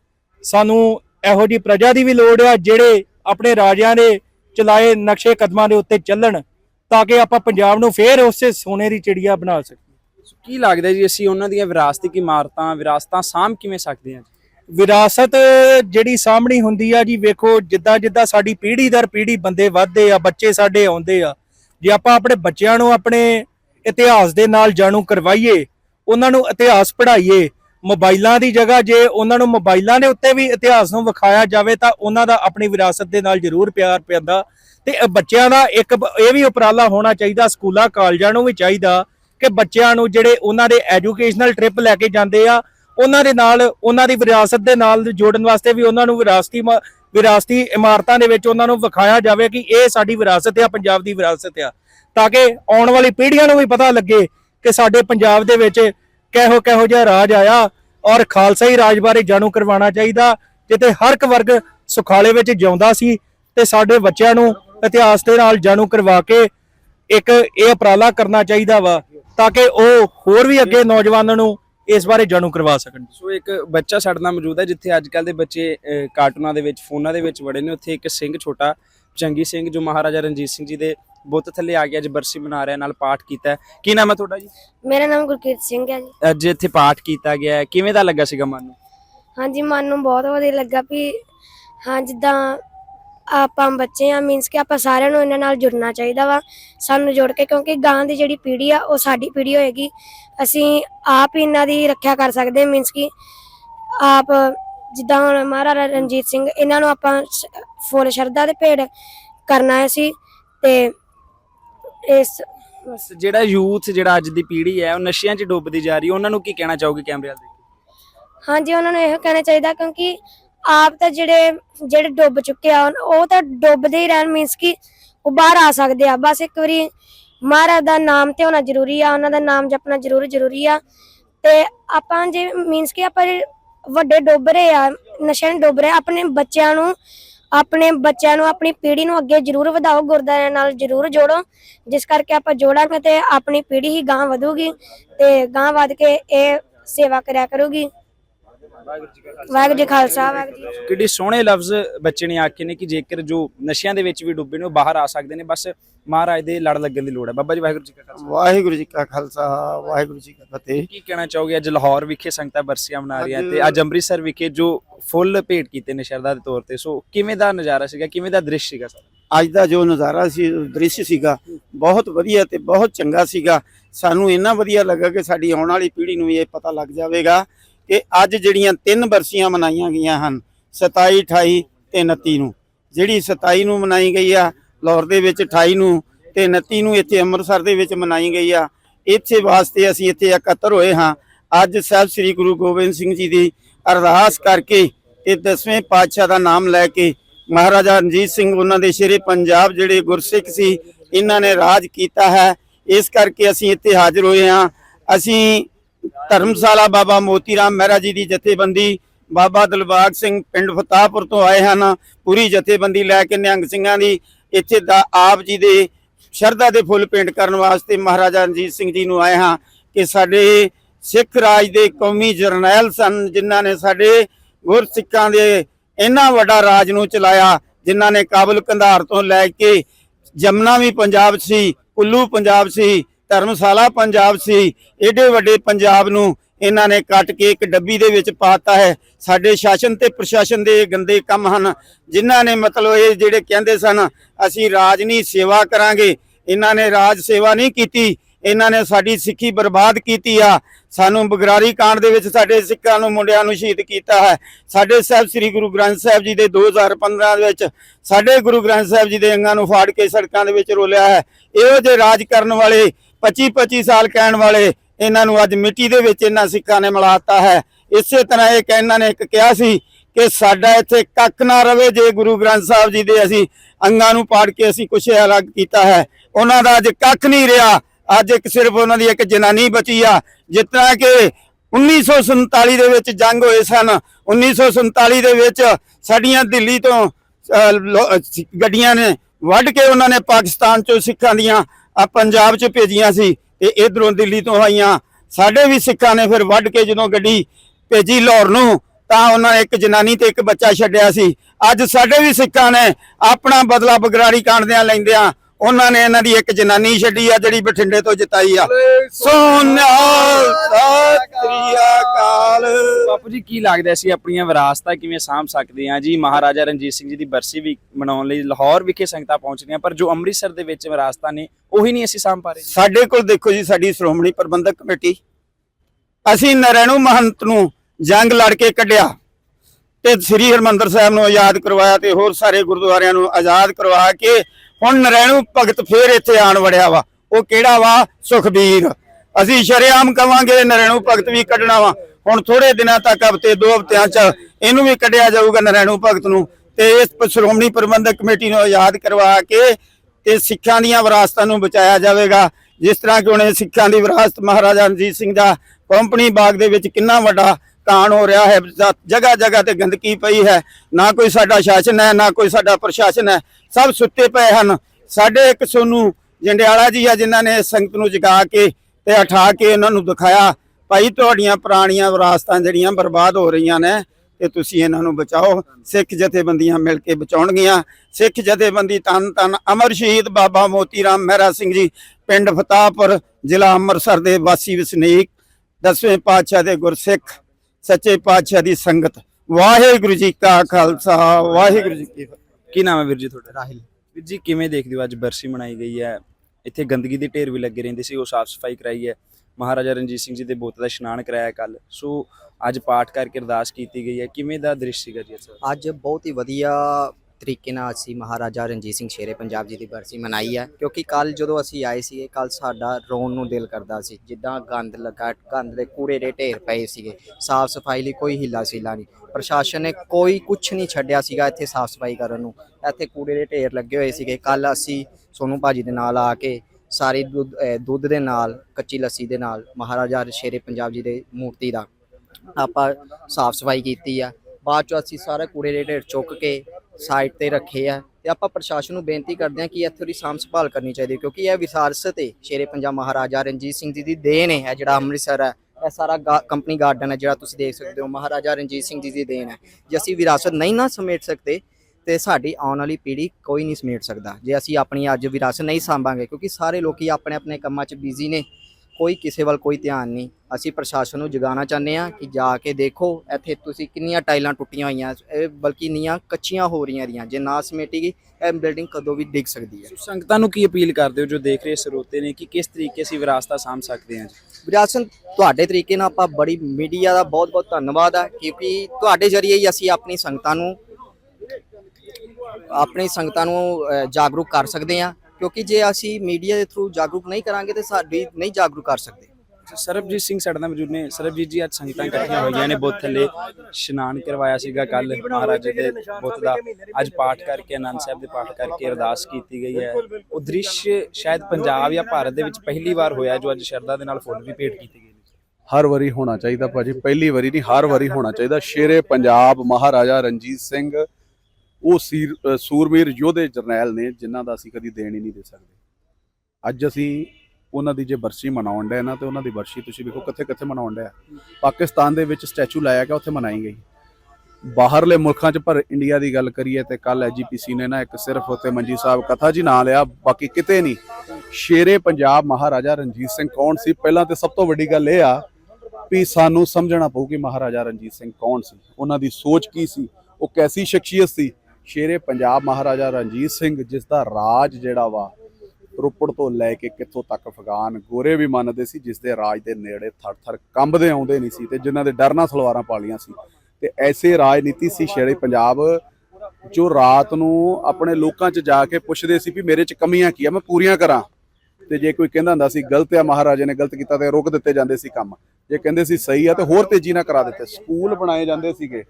ਸਾਨੂੰ ਇਹੋ ਜਿਹੀ ਪ੍ਰਜਾ ਦੀ ਵੀ ਲੋੜ ਆ ਜਿਹੜੇ ਆਪਣੇ ਰਾਜਿਆਂ ਦੇ ਚਲਾਏ ਨਕਸ਼ੇ ਕਦਮਾਂ ਦੇ ਉੱਤੇ ਚੱਲਣ ਤਾਂ ਕਿ ਆਪਾਂ ਪੰਜਾਬ ਨੂੰ ਫੇਰ ਉਸੇ ਸੋਨੇ ਦੀ ਚਿੜੀਆ ਬਣਾ ਸਕੀਏ। ਕੀ ਲੱਗਦਾ ਜੀ, ਅਸੀਂ ਉਹਨਾਂ ਦੀਆਂ ਵਿਰਾਸਤਕ ਇਮਾਰਤਾਂ, ਵਿਰਾਸਤਾਂ ਸਾਂਭ ਕਿਵੇਂ ਸਕਦੇ ਹਾਂ ਵਿਰਾਸਤ ਜਿਹੜੀ ਸਾਹਮਣੀ ਹੁੰਦੀ ਆ ਜੀ, ਵੇਖੋ ਜਿੱਦਾਂ ਜਿੱਦਾਂ ਸਾਡੀ ਪੀੜ੍ਹੀ ਦਰ ਪੀੜ੍ਹੀ ਬੰਦੇ ਵੱਧਦੇ ਆ, ਬੱਚੇ ਸਾਡੇ ਆਉਂਦੇ ਆ, ਜੇ ਆਪਾਂ ਆਪਣੇ ਬੱਚਿਆਂ ਨੂੰ ਆਪਣੇ ਇਤਿਹਾਸ ਦੇ ਨਾਲ ਜਾਣੂ ਕਰਵਾਈਏ, ਉਹਨਾਂ ਨੂੰ ਇਤਿਹਾਸ ਪੜ੍ਹਾਈਏ, ਮੋਬਾਈਲਾਂ ਦੀ ਜਗ੍ਹਾ ਜੇ ਉਹਨਾਂ ਨੂੰ ਮੋਬਾਈਲਾਂ ਦੇ ਉੱਤੇ ਵੀ ਇਤਿਹਾਸ ਨੂੰ ਵਿਖਾਇਆ ਜਾਵੇ, ਤਾਂ ਉਹਨਾਂ ਦਾ ਆਪਣੀ ਵਿਰਾਸਤ ਦੇ ਨਾਲ ਜ਼ਰੂਰ ਪਿਆਰ ਪੈਂਦਾ ਤੇ ਬੱਚਿਆਂ ਦਾ ਇੱਕ ਇਹ ਵੀ ਉਪਰਾਲਾ ਹੋਣਾ ਚਾਹੀਦਾ, ਸਕੂਲਾਂ, ਕਾਲਜਾਂ ਨੂੰ ਵੀ ਚਾਹੀਦਾ ਕਿ ਬੱਚਿਆਂ ਨੂੰ ਜਿਹੜੇ ਉਹਨਾਂ ਦੇ ਐਜੂਕੇਸ਼ਨਲ ਟ੍ਰਿਪ ਲੈ ਕੇ ਜਾਂਦੇ ਆ, ਉਹਨਾਂ ਦੇ ਨਾਲ, ਉਹਨਾਂ ਦੀ ਵਿਰਾਸਤ ਦੇ ਨਾਲ ਜੋੜਨ ਵਾਸਤੇ ਵੀ ਉਹਨਾਂ ਨੂੰ ਵਿਰਾਸਤੀ ਮ- ਵਿਰਾਸਤੀ ਇਮਾਰਤਾਂ ਦੇ ਵਿੱਚ ਉਹਨਾਂ ਨੂੰ ਵਿਖਾਇਆ ਜਾਵੇ ਕਿ ਇਹ ਸਾਡੀ ਵਿਰਾਸਤ ਆ, ਪੰਜਾਬ ਦੀ ਵਿਰਾਸਤ ਆ। ਤਾਂ ਕਿ ਆਉਣ ਵਾਲੀ ਪੀੜ੍ਹੀਆਂ ਨੂੰ ਵੀ ਪਤਾ ਲੱਗੇ ਕਿ ਸਾਡੇ ਪੰਜਾਬ ਦੇ ਵਿੱਚ ਕਿਹੋ ਕਿਹੋ ਜਿਹਾ ਰਾਜ ਆਇਆ ਔਰ ਖਾਲਸਾਈ ਰਾਜ ਬਾਰੇ ਜਾਣੂ ਕਰਵਾਉਣਾ ਚਾਹੀਦਾ, ਜਿੱਥੇ ਹਰ ਇੱਕ ਵਰਗ ਸੁਖਾਲੇ ਵਿੱਚ ਜਿਉਂਦਾ ਸੀ ਤੇ ਸਾਡੇ ਬੱਚਿਆਂ ਨੂੰ ਇਤਿਹਾਸ ਦੇ ਨਾਲ ਜਾਣੂ ਕਰਵਾ ਕੇ ਇੱਕ ਇਹ ਉਪਰਾਲਾ ਕਰਨਾ ਚਾਹੀਦਾ ਵਾ ਤਾਂ ਕਿ ਉਹ ਹੋਰ ਵੀ ਅੱਗੇ ਨੌਜਵਾਨਾਂ ਨੂੰ ਇਸ ਬਾਰੇ ਜਾਣੂ ਕਰਵਾ ਸਕਣ। ਸੋ ਇੱਕ ਬੱਚਾ ਸਾਡੇ ਨਾਲ ਮੌਜੂਦ ਹੈ ਜਿੱਥੇ ਅੱਜ ਕੱਲ ਦੇ ਬੱਚੇ ਕਾਰਟੂਨਾਂ ਦੇ ਵਿੱਚ ਫੋਨਾਂ ਦੇ ਵਿੱਚ ਵੜੇ ਨੇ। ਉੱਥੇ ਇੱਕ ਸਿੰਘ ਛੋਟਾ ਚੰਗੀ ਸਿੰਘ ਜੋ ਮਹਾਰਾਜਾ ਰਣਜੀਤ ਸਿੰਘ ਜੀ ਦੇ ਬੁੱਤ ਥੱਲੇ ਆ ਗਿਆ ਅੱਜ ਬਰਸੀ ਮਨਾ ਰਿਹਾ ਨਾਲ ਪਾਠ ਕੀਤਾ। ਕੀ ਨਾਮ ਹੈ ਤੁਹਾਡਾ ਜੀ? ਮੇਰਾ ਨਾਮ ਗੁਰਕੀਰਤ ਸਿੰਘ ਹੈ ਜੀ। ਅੱਜ ਇੱਥੇ ਪਾਠ ਕੀਤਾ ਗਿਆ ਕਿਵੇਂ ਦਾ ਲੱਗਾ ਸੀਗਾ ਮਨ ਨੂੰ? ਹਾਂਜੀ ਮਨ ਨੂੰ ਬਹੁਤ ਵਧੀਆ ਲੱਗਾ ਵੀ ਹਾਂ ਜਿੱਦਾਂ ਆਪਾਂ ਬੱਚੇ ਆ ਮੀਨਸ ਕਿ ਆਪਾਂ ਸਾਰਿਆਂ ਨੂੰ ਇਹਨਾਂ ਨਾਲ ਜੁੜਨਾ ਚਾਹੀਦਾ ਵਾ ਸਾਨੂੰ ਜੋੜ ਕੇ ਕਿਉਂਕਿ ਗਾਂ ਦੀ ਜਿਹੜੀ ਪੀੜ੍ਹੀ ਆ ਉਹ ਸਾਡੀ ਪੀੜ੍ਹੀ ਹੋਏਗੀ। ਅਸੀਂ ਆਪ ਹੀ ਇਹਨਾਂ ਦੀ ਰੱਖਿਆ ਕਰ ਸਕਦੇ ਮੀਨਸ ਕਿ ਆਪ ਜਿੱਦਾਂ ਹੁਣ ਮਹਾਰਾਜਾ ਰਣਜੀਤ ਸਿੰਘ ਇਹਨਾਂ ਨੂੰ ਆਪਾਂ ਫੁੱਲ ਸ਼ਰਧਾ ਦੇ ਭੇਟ ਕਰਨਾ ਹੈ ਸੀ ਤੇ ਇਸ ਬਸ ਜਿਹੜਾ ਯੂਥ ਜਿਹੜਾ ਅੱਜ ਦੀ ਪੀੜ੍ਹੀ ਹੈ ਉਹ ਨਸ਼ਿਆਂ 'ਚ ਡੁੱਬਦੀ ਜਾ ਰਹੀ ਹੈ ਉਹਨਾਂ ਨੂੰ ਕੀ ਕਹਿਣਾ ਚਾਹੋਗੇ ਕੈਮਰੇ ਵਾਲ ਹਾਂਜੀ ਉਹਨਾਂ ਨੂੰ ਇਹੋ ਕਹਿਣਾ ਚਾਹੀਦਾ ਕਿਉਂਕਿ ਆਪ ਤਾਂ ਜਿਹੜੇ ਜਿਹੜੇ ਡੁੱਬ ਚੁੱਕੇ ਆ ਉਹ ਤਾਂ ਡੁੱਬਦੇ ਹੀ ਰਹਿਣ ਮੀਨਸ ਕਿ ਉਹ ਬਾਹਰ ਆ ਸਕਦੇ ਆ। ਬਸ ਇੱਕ ਵਾਰੀ ਮਹਾਰਾਜ ਦਾ ਨਾਮ ਤੇ ਹੋਣਾ ਜ਼ਰੂਰੀ ਆ, ਉਹਨਾਂ ਦਾ ਨਾਮ ਜਪਣਾ ਜ਼ਰੂਰ ਜ਼ਰੂਰੀ ਆ। ਤੇ ਆਪਾਂ ਜੇ ਮੀਨਸ ਕਿ ਆਪਾਂ ਵੱਡੇ ਡੁੱਬ ਰਹੇ ਆ, ਨਸ਼ਿਆਂ ਨੂੰ ਡੁੱਬ ਰਹੇ ਆਪਣੇ ਬੱਚਿਆਂ ਨੂੰ, ਆਪਣੇ ਬੱਚਿਆਂ ਨੂੰ, ਆਪਣੀ ਪੀੜ੍ਹੀ ਨੂੰ ਅੱਗੇ ਜ਼ਰੂਰ ਵਧਾਓ, ਗੁਰਦੁਆਰਿਆਂ ਨਾਲ ਜ਼ਰੂਰ ਜੋੜੋ। ਜਿਸ ਕਰਕੇ ਆਪਾਂ ਜੋੜਾਂਗੇ ਤੇ ਆਪਣੀ ਪੀੜ੍ਹੀ ਹੀ ਗਾਂ ਵਧੂਗੀ ਤੇ ਗਾਂ ਵਧ ਕੇ ਇਹ ਸੇਵਾ ਕਰਿਆ ਕਰੂਗੀ। ਵਾਹਿਗੁਰੂ ਜੀ ਕਾ ਖਾਲਸਾ। ਵਾਹਿਗੁਰੂ ਜੀ। ਕਿੱਡੇ ਸੋਹਣੇ ਲਫ਼ਜ਼ ਬੱਚੇ ਨੇ ਆਖੇ ਨੇ ਕਿ ਜੇਕਰ ਜੋ ਨਸ਼ਿਆਂ ਦੇ ਵਿੱਚ ਵੀ ਡੁੱਬੇ ਨੇ ਉਹ ਬਾਹਰ ਆ ਸਕਦੇ ਨੇ ਬਸ ਮਹਾਰਾਜ ਦੇ ਲੜ ਲੱਗਣ ਦੀ ਲੋੜ ਹੈ। ਬਾਬਾ ਜੀ ਵਾਹਿਗੁਰੂ ਜੀ ਕਾ ਖਾਲਸਾ। ਵਾਹਿਗੁਰੂ ਜੀ ਕਾ ਖਾਲਸਾ ਵਾਹਿਗੁਰੂ ਜੀ ਕੀ ਫਤਿਹ। ਕੀ ਕਹਿਣਾ ਚਾਹੋਗੇ? ਅੱਜ ਲਾਹੌਰ ਵਿਖੇ ਸੰਗਤਾਂ ਬਰਸੀਆਂ ਮਨਾ ਰਹੀਆਂ ਤੇ ਅੱਜ ਅੰਮ੍ਰਿਤਸਰ ਵਿਖੇ ਜੋ ਫੁੱਲ ਭੇਟ ਕੀਤੇ ਨੇ ਸ਼ਰਧਾ ਦੇ ਤੌਰ ਤੇ ਸੋ ਕਿਵੇਂ ਦਾ ਨਜ਼ਾਰਾ ਸੀਗਾ? ਕਿਵੇਂ ਦਾ ਦ੍ਰਿਸ਼ ਸੀਗਾ ਸਾਰਾ? ਅੱਜ ਦਾ ਜੋ ਨਜ਼ਾਰਾ ਸੀ ਦ੍ਰਿਸ਼ ਸੀਗਾ ਬਹੁਤ ਵਧੀਆ ਤੇ ਬਹੁਤ ਚੰਗਾ ਸੀਗਾ। ਸਾਨੂੰ ਇੰਨਾ ਵਧੀਆ ਲੱਗਾ ਕਿ ਸਾਡੀ ਆਉਣ ਵਾਲੀ ਪੀੜ੍ਹੀ ਨੂੰ ਵੀ ਇਹ ਪਤਾ ਲੱਗ ਜਾਵੇਗਾ ਕਿ ਅੱਜ ਜਿਹੜੀਆਂ ਤਿੰਨ ਬਰਸੀਆਂ ਮਨਾਈਆਂ ਗਈਆਂ ਹਨ 27 28 ਤੇ 29 ਨੂੰ। ਜਿਹੜੀ 27 ਨੂੰ ਮਨਾਈ ਗਈ ਆ, ਲਾਹੌਰ ਦੇ ਵਿੱਚ 28 ਨੂੰ ਤੇ 29 ਨੂੰ ਇੱਥੇ ਅੰਮ੍ਰਿਤਸਰ ਦੇ ਵਿੱਚ ਮਨਾਈ ਗਈ ਆ। ਇੱਥੇ ਵਾਸਤੇ ਅਸੀਂ ਇੱਥੇ ਇਕੱਤਰ ਹੋਏ ਹਾਂ। ਅੱਜ ਸਾਹਿਬ ਸ੍ਰੀ ਗੁਰੂ ਗੋਬਿੰਦ ਸਿੰਘ ਜੀ ਦੀ ਅਰਦਾਸ ਕਰਕੇ ਤੇ ਦਸਵੇਂ ਪਾਤਸ਼ਾਹ ਦਾ ਨਾਮ ਲੈ ਕੇ ਮਹਾਰਾਜਾ ਰਣਜੀਤ ਸਿੰਘ ਉਹਨਾਂ ਦੇ ਸ਼ੇਰੇ ਪੰਜਾਬ ਜਿਹੜੇ ਗੁਰਸਿੱਖ ਸੀ, ਇਹਨਾਂ ਨੇ ਰਾਜ ਕੀਤਾ ਹੈ। ਇਸ ਕਰਕੇ ਅਸੀਂ ਇੱਥੇ ਹਾਜ਼ਰ ਹੋਏ ਹਾਂ। ਅਸੀਂ ਧਰਮਸ਼ਾਲਾ ਬਾਬਾ ਮੋਤੀ ਰਾਮ ਮਹਿਰਾ ਜੀ ਦੀ ਜਥੇਬੰਦੀ, ਬਾਬਾ ਦਿਲਬਾਗ ਸਿੰਘ ਪਿੰਡ ਫਤਾਹਪੁਰ ਤੋਂ ਆਏ ਹਨ। ਪੂਰੀ ਜਥੇਬੰਦੀ ਲੈ ਕੇ ਨਿਹੰਗ ਸਿੰਘਾਂ ਦੀ, ਇੱਥੇ ਦਾ ਆਪ ਜੀ ਦੇ ਸ਼ਰਧਾ ਦੇ ਫੁੱਲ ਭੇਂਟ ਕਰਨ ਵਾਸਤੇ ਮਹਾਰਾਜਾ ਰਣਜੀਤ ਸਿੰਘ ਜੀ ਨੂੰ ਆਏ ਹਾਂ ਕਿ ਸਾਡੇ ਸਿੱਖ ਰਾਜ ਦੇ ਕੌਮੀ ਜਰਨੈਲ ਸਨ, ਜਿਨ੍ਹਾਂ ਨੇ ਸਾਡੇ ਗੁਰਸਿੱਖਾਂ ਦੇ ਇੰਨਾ ਵੱਡਾ ਰਾਜ ਨੂੰ ਚਲਾਇਆ, ਜਿਨ੍ਹਾਂ ਨੇ ਕਾਬਲ ਕੰਧਾਰ ਤੋਂ ਲੈ ਕੇ ਜਮਨਾ ਵੀ ਪੰਜਾਬ ਸੀ, ਕੁੱਲੂ ਪੰਜਾਬ ਸੀ ਧਰਮਸ਼ਾਲਾ ਪੰਜਾਬ ਸੀ। ਏਡੇ ਵੱਡੇ ਪੰਜਾਬ ਨੂੰ ਇਹਨਾਂ ਨੇ ਕੱਟ ਕੇ ਇੱਕ ਡੱਬੀ ਦੇ ਵਿੱਚ ਪਾਤਾ ਹੈ। ਸਾਡੇ ਸ਼ਾਸਨ ਤੇ ਪ੍ਰਸ਼ਾਸਨ ਦੇ ਗੰਦੇ ਕੰਮ ਹਨ, ਜਿਨ੍ਹਾਂ ਨੇ ਮਤਲਬ ਇਹ ਜਿਹੜੇ ਕਹਿੰਦੇ ਸਨ, ਅਸੀਂ ਰਾਜ ਨਹੀਂ, ਸੇਵਾ ਕਰਾਂਗੇ। ਇਹਨਾਂ ਨੇ ਰਾਜ ਸੇਵਾ ਨਹੀਂ ਕੀਤੀ। ਇਹਨਾਂ ਨੇ ਸਾਡੀ ਸਿੱਖੀ ਬਰਬਾਦ ਕੀਤੀ ਆ। ਸਾਨੂੰ ਬਗਰਾਰੀ ਕਾਂਡ ਦੇ ਵਿੱਚ ਸਾਡੇ ਸਿੱਖਾਂ ਨੂੰ, ਮੁੰਡਿਆਂ ਨੂੰ ਸ਼ਹੀਦ ਕੀਤਾ ਹੈ। ਸਾਡੇ ਸਾਹਿਬ ਸ੍ਰੀ ਗੁਰੂ ਗ੍ਰੰਥ ਸਾਹਿਬ ਜੀ ਦੇ 2015 ਦੇ ਵਿੱਚ ਸਾਡੇ ਗੁਰੂ ਗ੍ਰੰਥ ਸਾਹਿਬ ਜੀ ਦੇ ਅੰਗਾਂ ਨੂੰ ਫਾੜ ਕੇ ਸੜਕਾਂ ਦੇ ਵਿੱਚ ਰੋਲਿਆ ਹੈ। ਇਹੋ ਜਿਹੇ ਰਾਜ ਕਰਨ ਵਾਲੇ 25 25 ਸਾਲ ਕਹਿਣ ਵਾਲੇ ਇਹਨਾਂ ਨੂੰ ਅੱਜ ਮਿੱਟੀ ਦੇ ਵਿੱਚ ਇਹਨਾਂ ਸਿੱਖਾਂ ਨੇ ਮਿਲਾਤਾ ਹੈ। ਇਸੇ ਤਰ੍ਹਾਂ ਇਹ ਕਿ ਇਹਨਾਂ ਨੇ ਇੱਕ ਕਿਹਾ ਸੀ ਕਿ ਸਾਡਾ ਇੱਥੇ ਕੱਖ ਨਾ ਰਵੇ ਜੇ ਗੁਰੂ ਗ੍ਰੰਥ ਸਾਹਿਬ ਜੀ ਦੇ ਅਸੀਂ ਅੰਗਾਂ ਨੂੰ ਪਾੜ ਕੇ ਅਸੀਂ ਕੁਛ ਅਲੱਗ ਕੀਤਾ ਹੈ। ਉਹਨਾਂ ਦਾ ਅੱਜ ਕੱਖ ਨਹੀਂ ਰਿਹਾ। ਅੱਜ ਇੱਕ ਸਿਰਫ ਉਹਨਾਂ ਦੀ ਇੱਕ ਜਨਾਨੀ ਬਚੀ ਆ। ਜਿਸ ਤਰ੍ਹਾਂ ਕਿ 1947 ਦੇ ਵਿੱਚ ਜੰਗ ਹੋਏ ਸਨ। 1947 ਦੇ ਵਿੱਚ ਸਾਡੀਆਂ ਦਿੱਲੀ ਤੋਂ ਗੱਡੀਆਂ ਨੇ ਵੱਢ ਕੇ ਉਹਨਾਂ ਨੇ ਪਾਕਿਸਤਾਨ ਚੋਂ ਸਿੱਖਾਂ ਦੀਆਂ ਆ ਪੰਜਾਬ 'ਚ ਭੇਜੀਆਂ ਸੀ, ਤੇ ਇਧਰੋਂ ਦਿੱਲੀ ਤੋਂ ਆਈਆਂ। ਸਾਡੇ ਵੀ ਸਿੱਖਾਂ ਨੇ ਫਿਰ ਵੱਢ ਕੇ ਜਦੋਂ ਗੱਡੀ ਭੇਜੀ ਲਾਹੌਰ ਨੂੰ, ਤਾਂ ਉਹਨਾਂ ਇੱਕ ਜਨਾਨੀ ਤੇ ਇੱਕ ਬੱਚਾ ਛੱਡਿਆ ਸੀ। ਅੱਜ ਸਾਡੇ ਵੀ ਸਿੱਖਾਂ ਨੇ ਆਪਣਾ ਬਦਲਾ ਬਗਰਾੜੀ ਕਾਂਡਦਿਆਂ ਲੈਂਦਿਆਂ ਉਹਨਾਂ ਨੇ ਇਹਨਾਂ ਦੀ ਇੱਕ ਜਨਾਨੀ ਛੱਡੀ ਆ ਜਿਹੜੀ ਬਠਿੰਡੇ ਤੋਂ ਜਿਤਾਈ ਆ। ਸੋਨਿਆ ਸਤਿ ਸ੍ਰੀ ਅਕਾਲ ਬਾਪੂ ਜੀ ਕੀ ਲੱਗਦਾ ਸੀ ਆਪਣੀਆਂ ਵਿਰਾਸਤਾਂ ਕਿਵੇਂ ਸਾਂਭ ਸਕਦੇ ਆ ਜੀ ਮਹਾਰਾਜਾ ਰਣਜੀਤ ਸਿੰਘ ਜੀ ਦੀ ਬਰਸੀ ਵੀ ਮਨਾਉਣ ਲਈ ਲਾਹੌਰ ਵਿਖੇ ਸੰਗਤਾਂ ਪਹੁੰਚ ਰਹੀਆਂ ਪਰ ਜੋ ਅੰਮ੍ਰਿਤਸਰ ਦੇ ਵਿੱਚ ਵਿਰਾਸਤਾਂ ਨੇ ਉਹੀ ਨਹੀਂ ਅਸੀਂ ਸਾਂਭ ਪਾ ਰਹੇ। ਸਾਡੇ ਕੋਲ ਦੇਖੋ ਜੀ ਸਾਡੀ ਸ਼੍ਰੋਮਣੀ ਪ੍ਰਬੰਧਕ ਕਮੇਟੀ। ਅਸੀਂ ਨਰੈਣੂ ਮਹੰਤ ਨੂੰ ਜੰਗ ਲੜ ਕੇ ਕੱਢਿਆ ਤੇ ਸ੍ਰੀ ਹਰਮੰਦਰ ਸਾਹਿਬ ਨੂੰ ਆਜ਼ਾਦ ਕਰਵਾਇਆ ਤੇ ਹੋਰ ਸਾਰੇ ਗੁਰਦੁਆਰਿਆਂ ਨੂੰ ਆਜ਼ਾਦ ਕਰਵਾ ਕੇ ਹੁਣ ਨਰੈਣੂ ਭਗਤ ਫੇਰ ਇੱਥੇ ਆਣ ਵੜਿਆ ਵਾ। ਉਹ ਕਿਹੜਾ ਵਾ? ਸੁਖਬੀਰ। ਅਸੀਂ ਸ਼ਰੇਆਮ ਕਵਾਂਗੇ ਨਰੈਣੂ ਭਗਤ ਵੀ ਕੱਢਣਾ ਵਾ। ਹੁਣ ਥੋੜੇ ਦਿਨਾਂ ਤੱਕ ਹਫ਼ਤੇ, ਦੋ ਹਫਤਿਆਂ ਚ ਇਹਨੂੰ ਵੀ ਕੱਢਿਆ ਜਾਊਗਾ ਨਰੈਣੂ ਭਗਤ ਨੂੰ। ਤੇ ਇਸ ਸ਼੍ਰੋਮਣੀ ਪ੍ਰਬੰਧਕ ਕਮੇਟੀ ਨੂੰ ਆਜ਼ਾਦ ਕਰਵਾ ਕੇ ਤੇ ਸਿੱਖਾਂ ਦੀਆਂ ਵਿਰਾਸਤਾਂ ਨੂੰ ਬਚਾਇਆ ਜਾਵੇਗਾ। ਜਿਸ ਤਰ੍ਹਾਂ ਕਿ ਉਹਨੇ ਸਿੱਖਾਂ ਦੀ ਵਿਰਾਸਤ ਮਹਾਰਾਜਾ ਰਣਜੀਤ ਸਿੰਘ ਦਾ, ਕੰਪਨੀ ਬਾਗ ਦੇ ਵਿੱਚ ਕਿੰਨਾ ਵੱਡਾ ਕਾਂਡ ਹੋ ਰਿਹਾ ਹੈ ਜਗ੍ਹਾ ਜਗ੍ਹਾ ਤੇ ਗੰਦਗੀ ਪਈ ਹੈ, ਨਾ ਕੋਈ ਸਾਡਾ ਸ਼ਾਸਨ ਹੈ, ਨਾ ਕੋਈ ਸਾਡਾ ਪ੍ਰਸ਼ਾਸਨ ਹੈ, ਸਭ ਸੁੱਤੇ ਪਏ ਹਨ। ਸਾਡੇ ਇੱਕ ਸੋਨੂੰ ਜੰਡਿਆਲਾ ਜੀ ਆ, ਜਿਨ੍ਹਾਂ ਨੇ ਸੰਗਤ ਨੂੰ ਜਗਾ ਕੇ ਤੇ ਉਠਾ ਕੇ ਉਹਨਾਂ ਨੂੰ ਦਿਖਾਇਆ, ਭਾਈ, ਤੁਹਾਡੀਆਂ ਪੁਰਾਣੀਆਂ ਵਿਰਾਸਤਾਂ ਜਿਹੜੀਆਂ ਬਰਬਾਦ ਹੋ ਰਹੀਆਂ ਨੇ, ਤੇ ਤੁਸੀਂ ਇਹਨਾਂ ਨੂੰ ਬਚਾਓ। ਸਿੱਖ ਜਥੇਬੰਦੀਆਂ ਮਿਲ ਕੇ ਬਚਾਉਣਗੀਆਂ। ਸਿੱਖ ਜਥੇਬੰਦੀ ਤਨ ਤਨ ਅਮਰ ਸ਼ਹੀਦ ਬਾਬਾ ਮੋਤੀ ਰਾਮ ਮਹਿਰਾ ਸਿੰਘ ਜੀ, ਪਿੰਡ ਫਤਾਹਪੁਰ ਜ਼ਿਲ੍ਹਾ ਅੰਮ੍ਰਿਤਸਰ ਦੇ ਵਾਸੀ ਵਸਨੀਕ, ਦਸਵੇਂ ਪਾਤਸ਼ਾਹ ਦੇ ਗੁਰਸਿੱਖ ਸੱਚੇ ਪਾਤਸ਼ਾਹ ਦੀ ਸੰਗਤ। ਵਾਹਿਗੁਰੂ ਜੀ ਕਾ ਖਾਲਸਾ ਵਾਹਿਗੁਰੂ ਜੀ ਕੀ ਫਤਿਹ। ਕੀ ਨਾਮ ਹੈ ਵੀਰ ਜੀ ਤੁਹਾਡਾ? ਰਾਹਿਲ। ਵੀਰ ਜੀ ਕਿਵੇਂ ਦੇਖਦੇ ਹੋ ਅੱਜ ਬਰਸੀ ਮਨਾਈ ਗਈ ਹੈ? ਇੱਥੇ ਗੰਦਗੀ ਦੇ ਢੇਰ ਵੀ ਲੱਗੇ ਰਹਿੰਦੇ ਸੀ ਉਹ ਸਾਫ਼ ਸਫ਼ਾਈ ਕਰਾਈ ਹੈ। ਮਹਾਰਾਜਾ ਰਣਜੀਤ ਸਿੰਘ ਜੀ ਦੇ ਬੁੱਤ ਦਾ ਇਸ਼ਨਾਨ ਕਰਾਇਆ ਕੱਲ ਸੋ ਅੱਜ ਪਾਠ ਕਰਕੇ ਅਰਦਾਸ ਕੀਤੀ ਗਈ ਹੈ। ਕਿਵੇਂ ਦਾ ਦ੍ਰਿਸ਼ ਸੀਗਾ ਜੀ ਅੱਜ ਅੱਜ ਬਹੁਤ ਹੀ ਵਧੀਆ ਤਰੀਕੇ ਨਾਲ ਅਸੀਂ ਮਹਾਰਾਜਾ ਰਣਜੀਤ ਸਿੰਘ ਸ਼ੇਰੇ ਪੰਜਾਬ ਜੀ ਦੀ ਬਰਸੀ ਮਨਾਈ ਹੈ, ਕਿਉਂਕਿ ਕੱਲ ਜਦੋਂ ਅਸੀਂ ਆਏ ਸੀਗੇ ਕੱਲ ਸਾਡਾ ਰੋਣ ਨੂੰ ਦਿਲ ਕਰਦਾ ਸੀ। ਜਿੱਦਾਂ ਗੰਦ ਲੱਗਾ, ਗੰਦ ਦੇ ਕੂੜੇ ਦੇ ਢੇਰ ਪਏ ਸੀਗੇ ਸਾਫ਼ ਸਫ਼ਾਈ ਲਈ ਕੋਈ ਹਿੱਲਾ ਸੀਲਾ ਨਹੀਂ। ਪ੍ਰਸ਼ਾਸਨ ਨੇ ਕੋਈ ਕੁਝ ਨਹੀਂ ਛੱਡਿਆ ਸੀਗਾ ਇੱਥੇ ਸਾਫ਼ ਸਫ਼ਾਈ ਕਰਨ ਨੂੰ। ਇੱਥੇ ਕੂੜੇ ਦੇ ਢੇਰ ਲੱਗੇ ਹੋਏ ਸੀਗੇ। ਕੱਲ ਅਸੀਂ ਸੋਨੂ ਭਾਜੀ ਦੇ ਨਾਲ ਆ ਕੇ ਸਾਰੀ ਦੁੱਧ ਦੁੱਧ ਦੇ ਨਾਲ, ਕੱਚੀ ਲੱਸੀ ਦੇ ਨਾਲ ਮਹਾਰਾਜਾ ਸ਼ੇਰੇ ਪੰਜਾਬ ਜੀ ਦੇ ਮੂਰਤੀ ਦਾ ਆਪਾਂ ਸਾਫ਼ ਸਫ਼ਾਈ ਕੀਤੀ ਆ। ਬਾਅਦ ਚੋਂ ਅਸੀਂ ਸਾਰਾ ਕੂੜੇ ਦੇ ਢੇਰ ਚੁੱਕ ਕੇ ਸਾਈਟ ਤੇ ਰੱਖੇ ਆ ਤੇ ਆਪਾਂ ਪ੍ਰਸ਼ਾਸਨ ਨੂੰ ਬੇਨਤੀ ਕਰਦੇ ਹਾਂ ਕਿ ਇੱਥੋਂ ਦੀ ਸਾਂਭ ਸੰਭਾਲ ਕਰਨੀ ਚਾਹੀਦੀ ਹੈ, ਕਿਉਂਕਿ ਇਹ ਵਿਰਾਸਤ ਹੈ ਸ਼ੇਰੇ ਪੰਜਾਬ ਮਹਾਰਾਜਾ ਰਣਜੀਤ ਸਿੰਘ ਜੀ ਦੀ ਦੇਣ ਹੈ ਜਿਹੜਾ ਅੰਮ੍ਰਿਤਸਰ ਹੈ, ਇਹ ਸਾਰਾ ਕੰਪਨੀ ਗਾਰਡਨ ਹੈ, ਜਿਹੜਾ ਤੁਸੀਂ ਦੇਖ ਸਕਦੇ ਹੋ, ਮਹਾਰਾਜਾ ਰਣਜੀਤ ਸਿੰਘ ਜੀ ਦੀ ਦੇਣ ਹੈ। ਜੇ ਅਸੀਂ ਵਿਰਾਸਤ ਨਹੀਂ ਨਾ ਸਮੇਟ ਸਕਦੇ, ਤੇ ਸਾਡੀ ਆਉਣ ਵਾਲੀ ਪੀੜ੍ਹੀ ਕੋਈ ਨਹੀਂ ਸਮੇਟ ਸਕਦਾ। ਜੇ ਅਸੀਂ ਆਪਣੀ ਅੱਜ ਵਿਰਾਸਤ ਨਹੀਂ ਸਾਂਭਾਂਗੇ, ਕਿਉਂਕਿ ਸਾਰੇ ਲੋਕੀ ਆਪਣੇ ਆਪਣੇ ਕੰਮਾਂ 'ਚ ਬਿਜ਼ੀ ਨੇ ਕੋਈ ਕਿਸੇ ਵੱਲ ਕੋਈ ਧਿਆਨ ਨਹੀਂ। ਅਸੀਂ ਪ੍ਰਸ਼ਾਸਨ ਨੂੰ ਜਗਾਉਣਾ ਚਾਹੁੰਦੇ ਹਾਂ ਕਿ ਜਾ ਕੇ ਦੇਖੋ ਇੱਥੇ ਤੁਸੀਂ ਕਿੰਨੀਆਂ ਟਾਈਲਾਂ ਟੁੱਟੀਆਂ ਹੋਈਆਂ ਇਹ ਬਲਕਿ ਨੀਆਂ ਕੱਚੀਆਂ ਹੋ ਰਹੀਆਂ ਰੀਆਂ ਜੇ ਨਾ ਸਮੇਟੀਗੀ ਇਹ ਬਿਲਡਿੰਗ ਕਦੋਂ ਵੀ ਡਿੱਗ ਸਕਦੀ ਹੈ। ਸੰਗਤਾਂ ਨੂੰ ਕੀ ਅਪੀਲ ਕਰਦੇ ਹੋ ਜੋ ਦੇਖ ਰਹੇ ਸਰੋਤੇ ਨੇ ਕਿ ਕਿਸ ਤਰੀਕੇ ਅਸੀਂ ਵਿਰਾਸਤਾਂ ਸਾਂਭ ਸਕਦੇ ਹਾਂ ਵਿਰਾਸਤ ਤੁਹਾਡੇ ਤਰੀਕੇ ਨਾਲ ਆਪਾਂ ਬੜੀ ਮੀਡੀਆ ਦਾ ਬਹੁਤ ਬਹੁਤ ਧੰਨਵਾਦ ਹੈ ਕਿਉਂਕਿ ਤੁਹਾਡੇ ਜ਼ਰੀਏ ਹੀ ਅਸੀਂ ਆਪਣੀ ਸੰਗਤਾਂ ਨੂੰ ਆਪਣੀ ਸੰਗਤਾਂ ਨੂੰ ਜਾਗਰੂਕ ਕਰ ਸਕਦੇ ਹਾਂ। ਕਿਉਂਕਿ ਜੇ ਅਸੀਂ ਮੀਡੀਆ ਦੇ ਥਰੂ ਜਾਗਰੂਕ ਨਹੀਂ ਕਰਾਂਗੇ ਤੇ ਸਾਡੀ ਨਹੀਂ ਜਾਗਰੂਕ ਕਰ ਸਕਦੇ। ਸਰਬਜੀਤ ਸਿੰਘ ਸਾਡੇ ਨਾਲ ਮੌਜੂਦ ਨੇ। ਸਰਬਜੀਤ ਜੀ ਅੱਜ ਸੰਗਤਾਂ ਇਕੱਠੀਆਂ ਹੋਈਆਂ ਨੇ ਬੁੱਤ ਥੱਲੇ ਇਸ਼ਨਾਨ ਕਰਵਾਇਆ ਸੀਗਾ ਕੱਲ ਮਹਾਰਾਜ ਜੀ ਦੇ ਬੁੱਤ ਦਾ। ਅੱਜ ਪਾਠ ਕਰਕੇ ਆਨੰਦ ਸਾਹਿਬ ਦੇ ਪਾਠ ਕਰਕੇ ਅਰਦਾਸ ਕੀਤੀ ਗਈ ਹੈ। ਉਹ ਦ੍ਰਿਸ਼ ਸ਼ਾਇਦ ਪੰਜਾਬ ਜਾਂ ਭਾਰਤ ਦੇ ਵਿੱਚ ਪਹਿਲੀ ਵਾਰ ਹੋਇਆ ਜੋ ਅੱਜ ਸ਼ਰਧਾ ਦੇ ਨਾਲ ਫੁੱਲ ਵੀ ਭੇਟ ਕੀਤੇ ਗਏ ਨੇ। ਹਰ ਵਾਰੀ ਹੋਣਾ ਚਾਹੀਦਾ ਭਾਜੀ ਪਹਿਲੀ ਵਾਰੀ ਨਹੀਂ ਹਰ ਵਾਰੀ ਹੋਣਾ ਚਾਹੀਦਾ। ਸ਼ੇਰੇ ਪੰਜਾਬ ਮਹਾਰਾਜਾ ਰਣਜੀਤ ਸਿੰਘ ਉਹ ਸੀਰ ਅ, ਯੋਧੇ ਜਰਨੈਲ ਨੇ ਜਿਨ੍ਹਾਂ ਦਾ ਅਸੀਂ ਕਦੀ ਦੇਣ ਹੀ ਨਹੀਂ ਦੇ ਸਕਦੇ। ਅੱਜ ਅਸੀਂ ਉਹਨਾਂ ਦੀ ਜੇ ਬਰਸੀ ਮਨਾਉਣ ਡਏ ਨਾ ਤੇ ਉਹਨਾਂ ਦੀ ਬਰਸੀ ਤੁਸੀਂ ਵੇਖੋ ਕਿੱਥੇ ਕਿੱਥੇ ਮਨਾਉਣ ਡਏ ਪਾਕਿਸਤਾਨ ਦੇ ਵਿੱਚ ਸਟੈਚੂ ਲਾਇਆ ਗਿਆ ਉੱਥੇ ਮਨਾਈ ਗਈ। ਬਾਹਰਲੇ ਮੁਲਕਾਂ 'ਚ ਪਰ ਇੰਡੀਆ ਦੀ ਗੱਲ ਕਰੀਏ ਤੇ ਕੱਲ ਐਜੀਪੀਸੀ ਨੇ ਨਾ ਇੱਕ ਸਿਰਫ ਉੱਥੇ ਮੰਜੀ ਸਾਹਿਬ ਕਥਾ ਜੀ ਨਾਂ ਲਿਆ ਬਾਕੀ ਕਿਤੇ ਨਹੀਂ। ਸ਼ੇਰੇ ਪੰਜਾਬ ਮਹਾਰਾਜਾ ਰਣਜੀਤ ਸਿੰਘ ਕੌਣ ਸੀ? ਪਹਿਲਾਂ ਤੇ ਸਭ ਤੋਂ ਵੱਡੀ ਗੱਲ ਇਹ ਆ ਵੀ ਸਾਨੂੰ ਸਮਝਣਾ ਪਊ ਕਿ ਮਹਾਰਾਜਾ ਰਣਜੀਤ ਸਿੰਘ ਕੌਣ ਸੀ। ਉਹਨਾਂ ਦੀ ਸੋਚ ਕੀ ਸੀ? ਉਹ ਕੈਸੀ ਸ਼ਖਸੀਅਤ ਸੀ? ਸ਼ੇਰੇ ਪੰਜਾਬ ਮਹਾਰਾਜਾ ਰਣਜੀਤ ਸਿੰਘ, ਜਿਸ ਦਾ ਰਾਜ ਜਿਹੜਾ ਵਾ ਰੋਪੜ ਤੋਂ ਲੈ ਕੇ ਕਿੱਥੋਂ ਤੱਕ ਅਫਗਾਨ ਗੋਰੇ ਵੀ ਮੰਨਦੇ ਸੀ, ਜਿਸ ਦੇ ਰਾਜ ਦੇ ਨੇੜੇ ਥਰ-ਥਰ ਕੰਬਦੇ ਆਉਂਦੇ ਨਹੀਂ ਸੀ ਤੇ ਜਿਨ੍ਹਾਂ ਦੇ ਡਰਨਾ ਸਲਵਾਰਾਂ ਪਾਲੀਆਂ ਸੀ। ਤੇ ਐਸੇ ਰਾਜਨੀਤੀ ਸੀ ਸ਼ੇਰੇ ਪੰਜਾਬ, ਜੋ ਰਾਤ ਨੂੰ ਆਪਣੇ ਲੋਕਾਂ 'ਚ ਜਾ ਕੇ ਪੁੱਛਦੇ ਸੀ ਵੀ ਮੇਰੇ 'ਚ ਕਮੀਆਂ ਕੀ ਆ, ਮੈਂ ਪੂਰੀਆਂ ਕਰਾਂ। ਤੇ ਜੇ ਕੋਈ ਕਹਿੰਦਾ ਹੁੰਦਾ ਸੀ, ਗਲਤ ਆ ਮਹਾਰਾਜੇ ਨੇ ਗਲਤ ਕੀਤਾ ਤੇ ਰੁਕ ਦਿੱਤੇ ਜਾਂਦੇ ਸੀ ਕੰਮ। ਜੇ ਕਹਿੰਦੇ ਸੀ, ਸਹੀ ਆ ਤੇ ਹੋਰ ਤੇਜ਼ੀ ਨਾਲ ਕਰਾ ਦਿੱਤੇ। ਸਕੂਲ ਬਣਾਏ ਜਾਂਦੇ ਸੀਗੇ।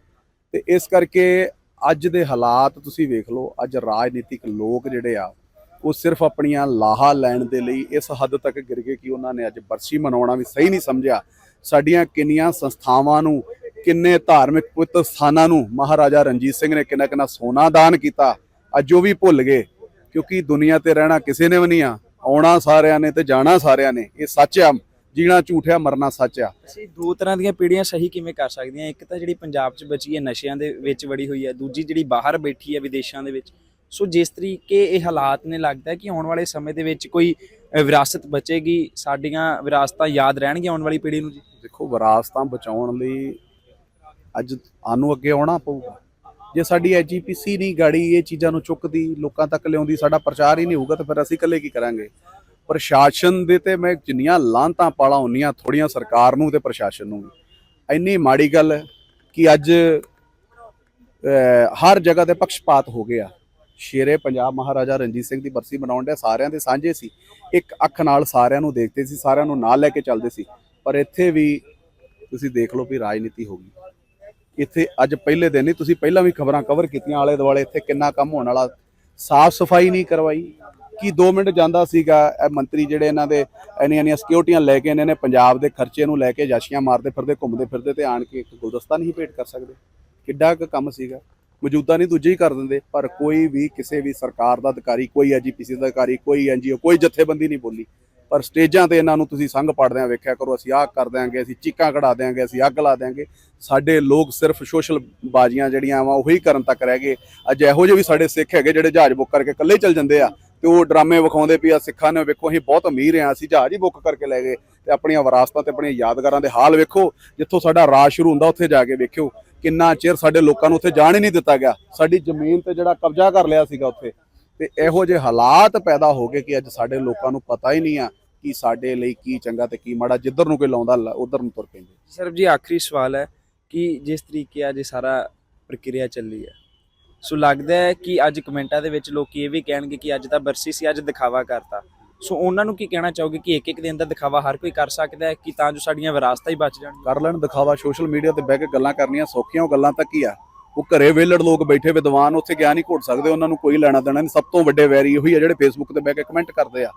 ਤੇ ਇਸ ਕਰਕੇ ਅੱਜ ਦੇ ਹਾਲਾਤ ਤੁਸੀਂ ਵੇਖ ਲਓ, ਅੱਜ ਰਾਜਨੀਤਿਕ ਲੋਕ ਜਿਹੜੇ ਆ, ਉਹ ਸਿਰਫ ਆਪਣੀਆਂ ਲਾਹਾ ਲੈਣ ਦੇ ਲਈ ਇਸ ਹੱਦ ਤੱਕ ਗਿਰ ਗਏ ਕਿ ਉਹਨਾਂ ਨੇ ਅੱਜ ਬਰਸੀ ਮਨਾਉਣਾ ਵੀ ਸਹੀ ਨਹੀਂ ਸਮਝਿਆ। ਸਾਡੀਆਂ ਕਿੰਨੀਆਂ ਸੰਸਥਾਵਾਂ ਨੂੰ, ਕਿੰਨੇ ਧਾਰਮਿਕ ਪਵਿੱਤਰ ਸਥਾਨਾਂ ਨੂੰ ਮਹਾਰਾਜਾ ਰਣਜੀਤ ਸਿੰਘ ਨੇ ਕਿੰਨਾ ਕਿੰਨਾ ਸੋਨਾ ਦਾਨ ਕੀਤਾ, ਅੱਜ ਉਹ ਵੀ ਭੁੱਲ ਗਏ, ਕਿਉਂਕਿ ਦੁਨੀਆ ਤੇ ਰਹਿਣਾ ਕਿਸੇ ਨੇ ਵੀ ਨਹੀਂ ਆ, ਆਉਣਾ ਸਾਰਿਆਂ ਨੇ ਤੇ ਜਾਣਾ ਸਾਰਿਆਂ ਨੇ, ਇਹ ਸੱਚ ਆ। ਜੀਣਾ ਝੂਠ ਆ ਮਰਨਾ ਸੱਚ ਆ। ਅਸੀਂ ਦੋ ਤਰ੍ਹਾਂ ਦੀਆਂ ਪੀੜ੍ਹੀਆਂ ਸਹੀ ਕਿਵੇਂ ਕਰ ਸਕਦੇ ਹਾਂ ਇੱਕ ਤਾਂ ਜਿਹੜੀ ਪੰਜਾਬ 'ਚ ਬਚੀ ਹੈ ਨਸ਼ਿਆਂ ਦੇ ਵਿੱਚ ਵੜੀ ਹੋਈ ਹੈ ਦੂਜੀ ਜਿਹੜੀ ਬਾਹਰ ਬੈਠੀ ਹੈ ਵਿਦੇਸ਼ਾਂ ਦੇ ਵਿੱਚ। ਸੋ ਜਿਸ ਤਰੀਕੇ ਇਹ ਹਾਲਾਤ ਨੇ ਲੱਗਦਾ ਕਿ ਆਉਣ ਵਾਲੇ ਸਮੇਂ ਦੇ ਵਿੱਚ ਕੋਈ ਵਿਰਾਸਤ ਬਚੇਗੀ? ਸਾਡੀਆਂ ਵਿਰਾਸਤਾਂ ਯਾਦ ਰਹਿਣਗੀਆਂ ਆਉਣ ਵਾਲੀ ਪੀੜ੍ਹੀ ਨੂੰ ਜੀ? ਦੇਖੋ ਵਿਰਾਸਤਾਂ ਬਚਾਉਣ ਲਈ ਅੱਜ ਸਾਨੂੰ ਅੱਗੇ ਆਉਣਾ ਪਊਗਾ। ਜੇ ਸਾਡੀ ਐਜੀਪੀਸੀ ਨਹੀਂ ਗਾੜੀ ਇਹ ਚੀਜ਼ਾਂ ਨੂੰ ਚੁੱਕਦੀ ਲੋਕਾਂ ਤੱਕ ਲਿਆਉਂਦੀ ਸਾਡਾ ਪ੍ਰਚਾਰ ਹੀ ਨਹੀਂ ਹੋਊਗਾ ਤਾਂ ਫਿਰ ਅਸੀਂ ਇਕੱਲੇ ਕੀ ਕਰਾਂਗੇ? ਪ੍ਰਸ਼ਾਸਨ ਦੇ ਤੇ ਮੈਂ ਜਿੰਨੀਆਂ ਲਾਂਤਾਂ ਪਾਲਾ ਹੁੰਨੀਆਂ ਥੋੜੀਆਂ ਸਰਕਾਰ ਨੂੰ ਤੇ ਪ੍ਰਸ਼ਾਸਨ ਨੂੰ ਵੀ। ਇੰਨੀ ਮਾੜੀ ਗੱਲ ਕਿ ਅੱਜ ਹਰ ਜਗ੍ਹਾ ਤੇ ਪਕਸ਼ਪਾਤ ਹੋ ਗਿਆ। ਸ਼ੇਰੇ ਪੰਜਾਬ ਮਹਾਰਾਜਾ ਰਣਜੀਤ ਸਿੰਘ ਦੀ ਬਰਸੀ ਮਨਾਉਣ ਦੇ ਸਾਰਿਆਂ ਦੇ ਸਾਂਝੇ ਸੀ। ਇੱਕ ਅੱਖ ਨਾਲ ਸਾਰਿਆਂ ਨੂੰ ਦੇਖਦੇ ਸੀ, ਸਾਰਿਆਂ ਨੂੰ ਨਾਲ ਲੈ ਕੇ ਚੱਲਦੇ ਸੀ। ਪਰ ਇੱਥੇ ਵੀ ਤੁਸੀਂ ਦੇਖ ਲਓ ਵੀ ਰਾਜਨੀਤੀ ਹੋ ਗਈ। ਇੱਥੇ ਅੱਜ ਪਹਿਲੇ ਦਿਨ ਹੀ ਤੁਸੀਂ ਪਹਿਲਾਂ ਵੀ ਖਬਰਾਂ ਕਵਰ ਕੀਤੀਆਂ ਆਲੇ ਦੁਆਲੇ ਇੱਥੇ ਕਿੰਨਾ ਕੰਮ ਹੋਣ ਵਾਲਾ। ਸਾਫ਼ ਸਫ਼ਾਈ ਨਹੀਂ ਕਰਵਾਈ ਕਿ 2 ਮਿੰਟ ਜਾਂਦਾ ਸੀਗਾ, ਇਹ ਮੰਤਰੀ ਜਿਹੜੇ ਇਹਨਾਂ ਦੇ ਇੰਨੀਆਂ ਇੰਨੀਆਂ ਸਿਕਿਉਰਟੀਆਂ ਲੈ ਕੇ ਇਹਨਾਂ ਨੇ ਪੰਜਾਬ ਦੇ ਖਰਚੇ ਨੂੰ ਲੈ ਕੇ ਜਾਸ਼ੀਆਂ ਮਾਰਦੇ ਫਿਰਦੇ, ਘੁੰਮਦੇ ਫਿਰਦੇ ਤੇ ਆਣ ਕੇ ਇੱਕ ਗੁਲਦਸਤਾ ਨਹੀਂ ਭੇਟ ਕਰ ਸਕਦੇ। ਕਿੱਡਾ ਕੁ ਕੰਮ ਸੀਗਾ। ਮੌਜੂਦਾ ਨਹੀਂ ਦੂਜੇ ਹੀ ਕਰ ਦਿੰਦੇ, ਪਰ ਕੋਈ ਵੀ ਕਿਸੇ ਵੀ ਸਰਕਾਰ ਦਾ ਅਧਿਕਾਰੀ, ਕੋਈ ਐਜੀਪੀਸੀ ਦਾ ਅਧਿਕਾਰੀ, ਕੋਈ ਐਨਜੀਓ ਕੋਈ ਜਥੇਬੰਦੀ ਨਹੀਂ ਬੋਲੀ। ਪਰ ਸਟੇਜਾਂ ਤੇ ਇਹਨਾਂ ਨੂੰ ਤੁਸੀਂ ਸੰਗ ਪੜਦਿਆਂ ਵੇਖਿਆ ਕਰੋ, ਅਸੀਂ ਆਹ ਕਰ ਦਿਆਂਗੇ, ਅਸੀਂ ਚੀਕਾਂ ਕਢਾ ਦਿਆਂਗੇ, ਅਸੀਂ ਅੱਗ ਲਾ ਦਿਆਂਗੇ। ਸਾਡੇ ਲੋਕ ਸਿਰਫ ਸੋਸ਼ਲ ਬਾਜ਼ੀਆਂ ਜਿਹੜੀਆਂ ਵਾ, ਉਹੀ ਕਰਨ ਤੱਕ ਰਹਿ ਗਏ। ਅੱਜ ਇਹੋ ਜਿਹੇ ਵੀ ਸਾਡੇ ਸਿੱਖ ਹੈਗੇ ਜਿਹੜੇ ਜਹਾਜ਼ ਬੁੱਕ ਕਰਕੇ ਇਕੱਲੇ ਚੱਲ ਜਾਂਦੇ ਆ। ਤੇ ਉਹ ਡਰਾਮੇ ਵਿਖਾਉਂਦੇ ਵੀ ਆ ਸਿੱਖਾਂ ਨੇ, ਵੇਖੋ ਅਸੀਂ ਬਹੁਤ ਅਮੀਰ ਆ ਅਸੀਂ ਜਹਾਜ਼ ਹੀ ਬੁੱਕ ਕਰਕੇ ਲੈ ਗਏ ਤੇ ਆਪਣੀਆਂ ਵਿਰਾਸਤਾਂ ਤੇ ਆਪਣੀਆਂ ਯਾਦਗਾਰਾਂ ਦੇ ਹਾਲ ਵੇਖੋ, ਜਿੱਥੋਂ ਸਾਡਾ ਰਾਜ ਸ਼ੁਰੂ ਹੁੰਦਾ ਉੱਥੇ ਜਾ ਕੇ ਵੇਖਿਓ, ਕਿੰਨਾ ਚਿਰ ਸਾਡੇ ਲੋਕਾਂ ਨੂੰ ਉੱਥੇ ਜਾਣ ਹੀ ਨਹੀਂ ਦਿੱਤਾ ਗਿਆ, ਸਾਡੀ ਜ਼ਮੀਨ ਤੇ ਜਿਹੜਾ ਕਬਜ਼ਾ ਕਰ ਲਿਆ ਸੀਗਾ ਉੱਥੇ, ਤੇ ਇਹੋ ਜਿਹੇ ਹਾਲਾਤ ਪੈਦਾ ਹੋ ਗਏ ਕਿ ਅੱਜ ਸਾਡੇ ਲੋਕਾਂ ਨੂੰ ਪਤਾ ਹੀ ਨਹੀਂ ਆ ਕਿ ਸਾਡੇ ਲਈ ਕੀ ਚੰਗਾ ਤੇ ਕੀ ਮਾੜਾ, ਜਿੱਧਰ ਨੂੰ ਕੋਈ ਲਾਉਂਦਾ ਉਧਰ ਨੂੰ ਤੁਰ ਪੈਂਦੇ। ਸਰਬ ਜੀ ਆਖਰੀ ਸਵਾਲ ਹੈ ਕਿ ਜਿਸ ਤਰੀਕੇ ਅੱਜ ਸਾਰਾ ਪ੍ਰਕਿਰਿਆ ਚੱਲੀ ਹੈ ਸੋ ਲੱਗਦਾ ਹੈ ਕਿ ਅੱਜ ਕਮੈਂਟਾਂ ਦੇ ਵਿੱਚ ਲੋਕੀ ਇਹ ਵੀ ਕਹਿਣਗੇ ਕਿ ਅੱਜ ਤਾਂ ਬਰਸੀ ਸੀ, ਅੱਜ ਦਿਖਾਵਾ ਕਰਤਾ। ਸੋ ਉਹਨਾਂ ਨੂੰ ਕੀ ਕਹਿਣਾ ਚਾਹੋਗੇ ਕਿ ਇੱਕ ਇੱਕ ਦਿਨ ਦਾ ਦਿਖਾਵਾ ਹਰ ਕੋਈ ਕਰ ਸਕਦਾ ਹੈ ਕਿ ਤਾਂ ਜੋ ਸਾਡੀਆਂ ਵਿਰਾਸਤਾਂ ਹੀ ਬਚ ਜਾਣ? ਕਰ ਲੈਣ ਦਿਖਾਵਾ ਸੋਸ਼ਲ ਮੀਡੀਆ ਤੇ ਬਹਿ ਕੇ ਗੱਲਾਂ ਕਰਨੀਆਂ ਸੌਖੀਆਂ, ਉਹ ਗੱਲਾਂ ਤਾਂ ਕੀ ਆ? ਉਹ ਘਰੇ ਵੇਲੜ ਲੋਕ ਬੈਠੇ ਵਿਦਵਾਨ, ਉੱਥੇ ਗਿਆਨ ਹੀ ਘੋਟ ਸਕਦੇ, ਉਹਨਾਂ ਨੂੰ ਕੋਈ ਲੈਣਾ ਦੇਣਾ ਨਹੀਂ। ਸਭ ਤੋਂ ਵੱਡੇ ਵੈਰੀ ਉਹੀ ਆ ਜਿਹੜੇ ਫੇਸਬੁੱਕ ਤੇ ਬਹਿ ਕੇ ਕਮੈਂਟ ਕਰਦੇ ਆ।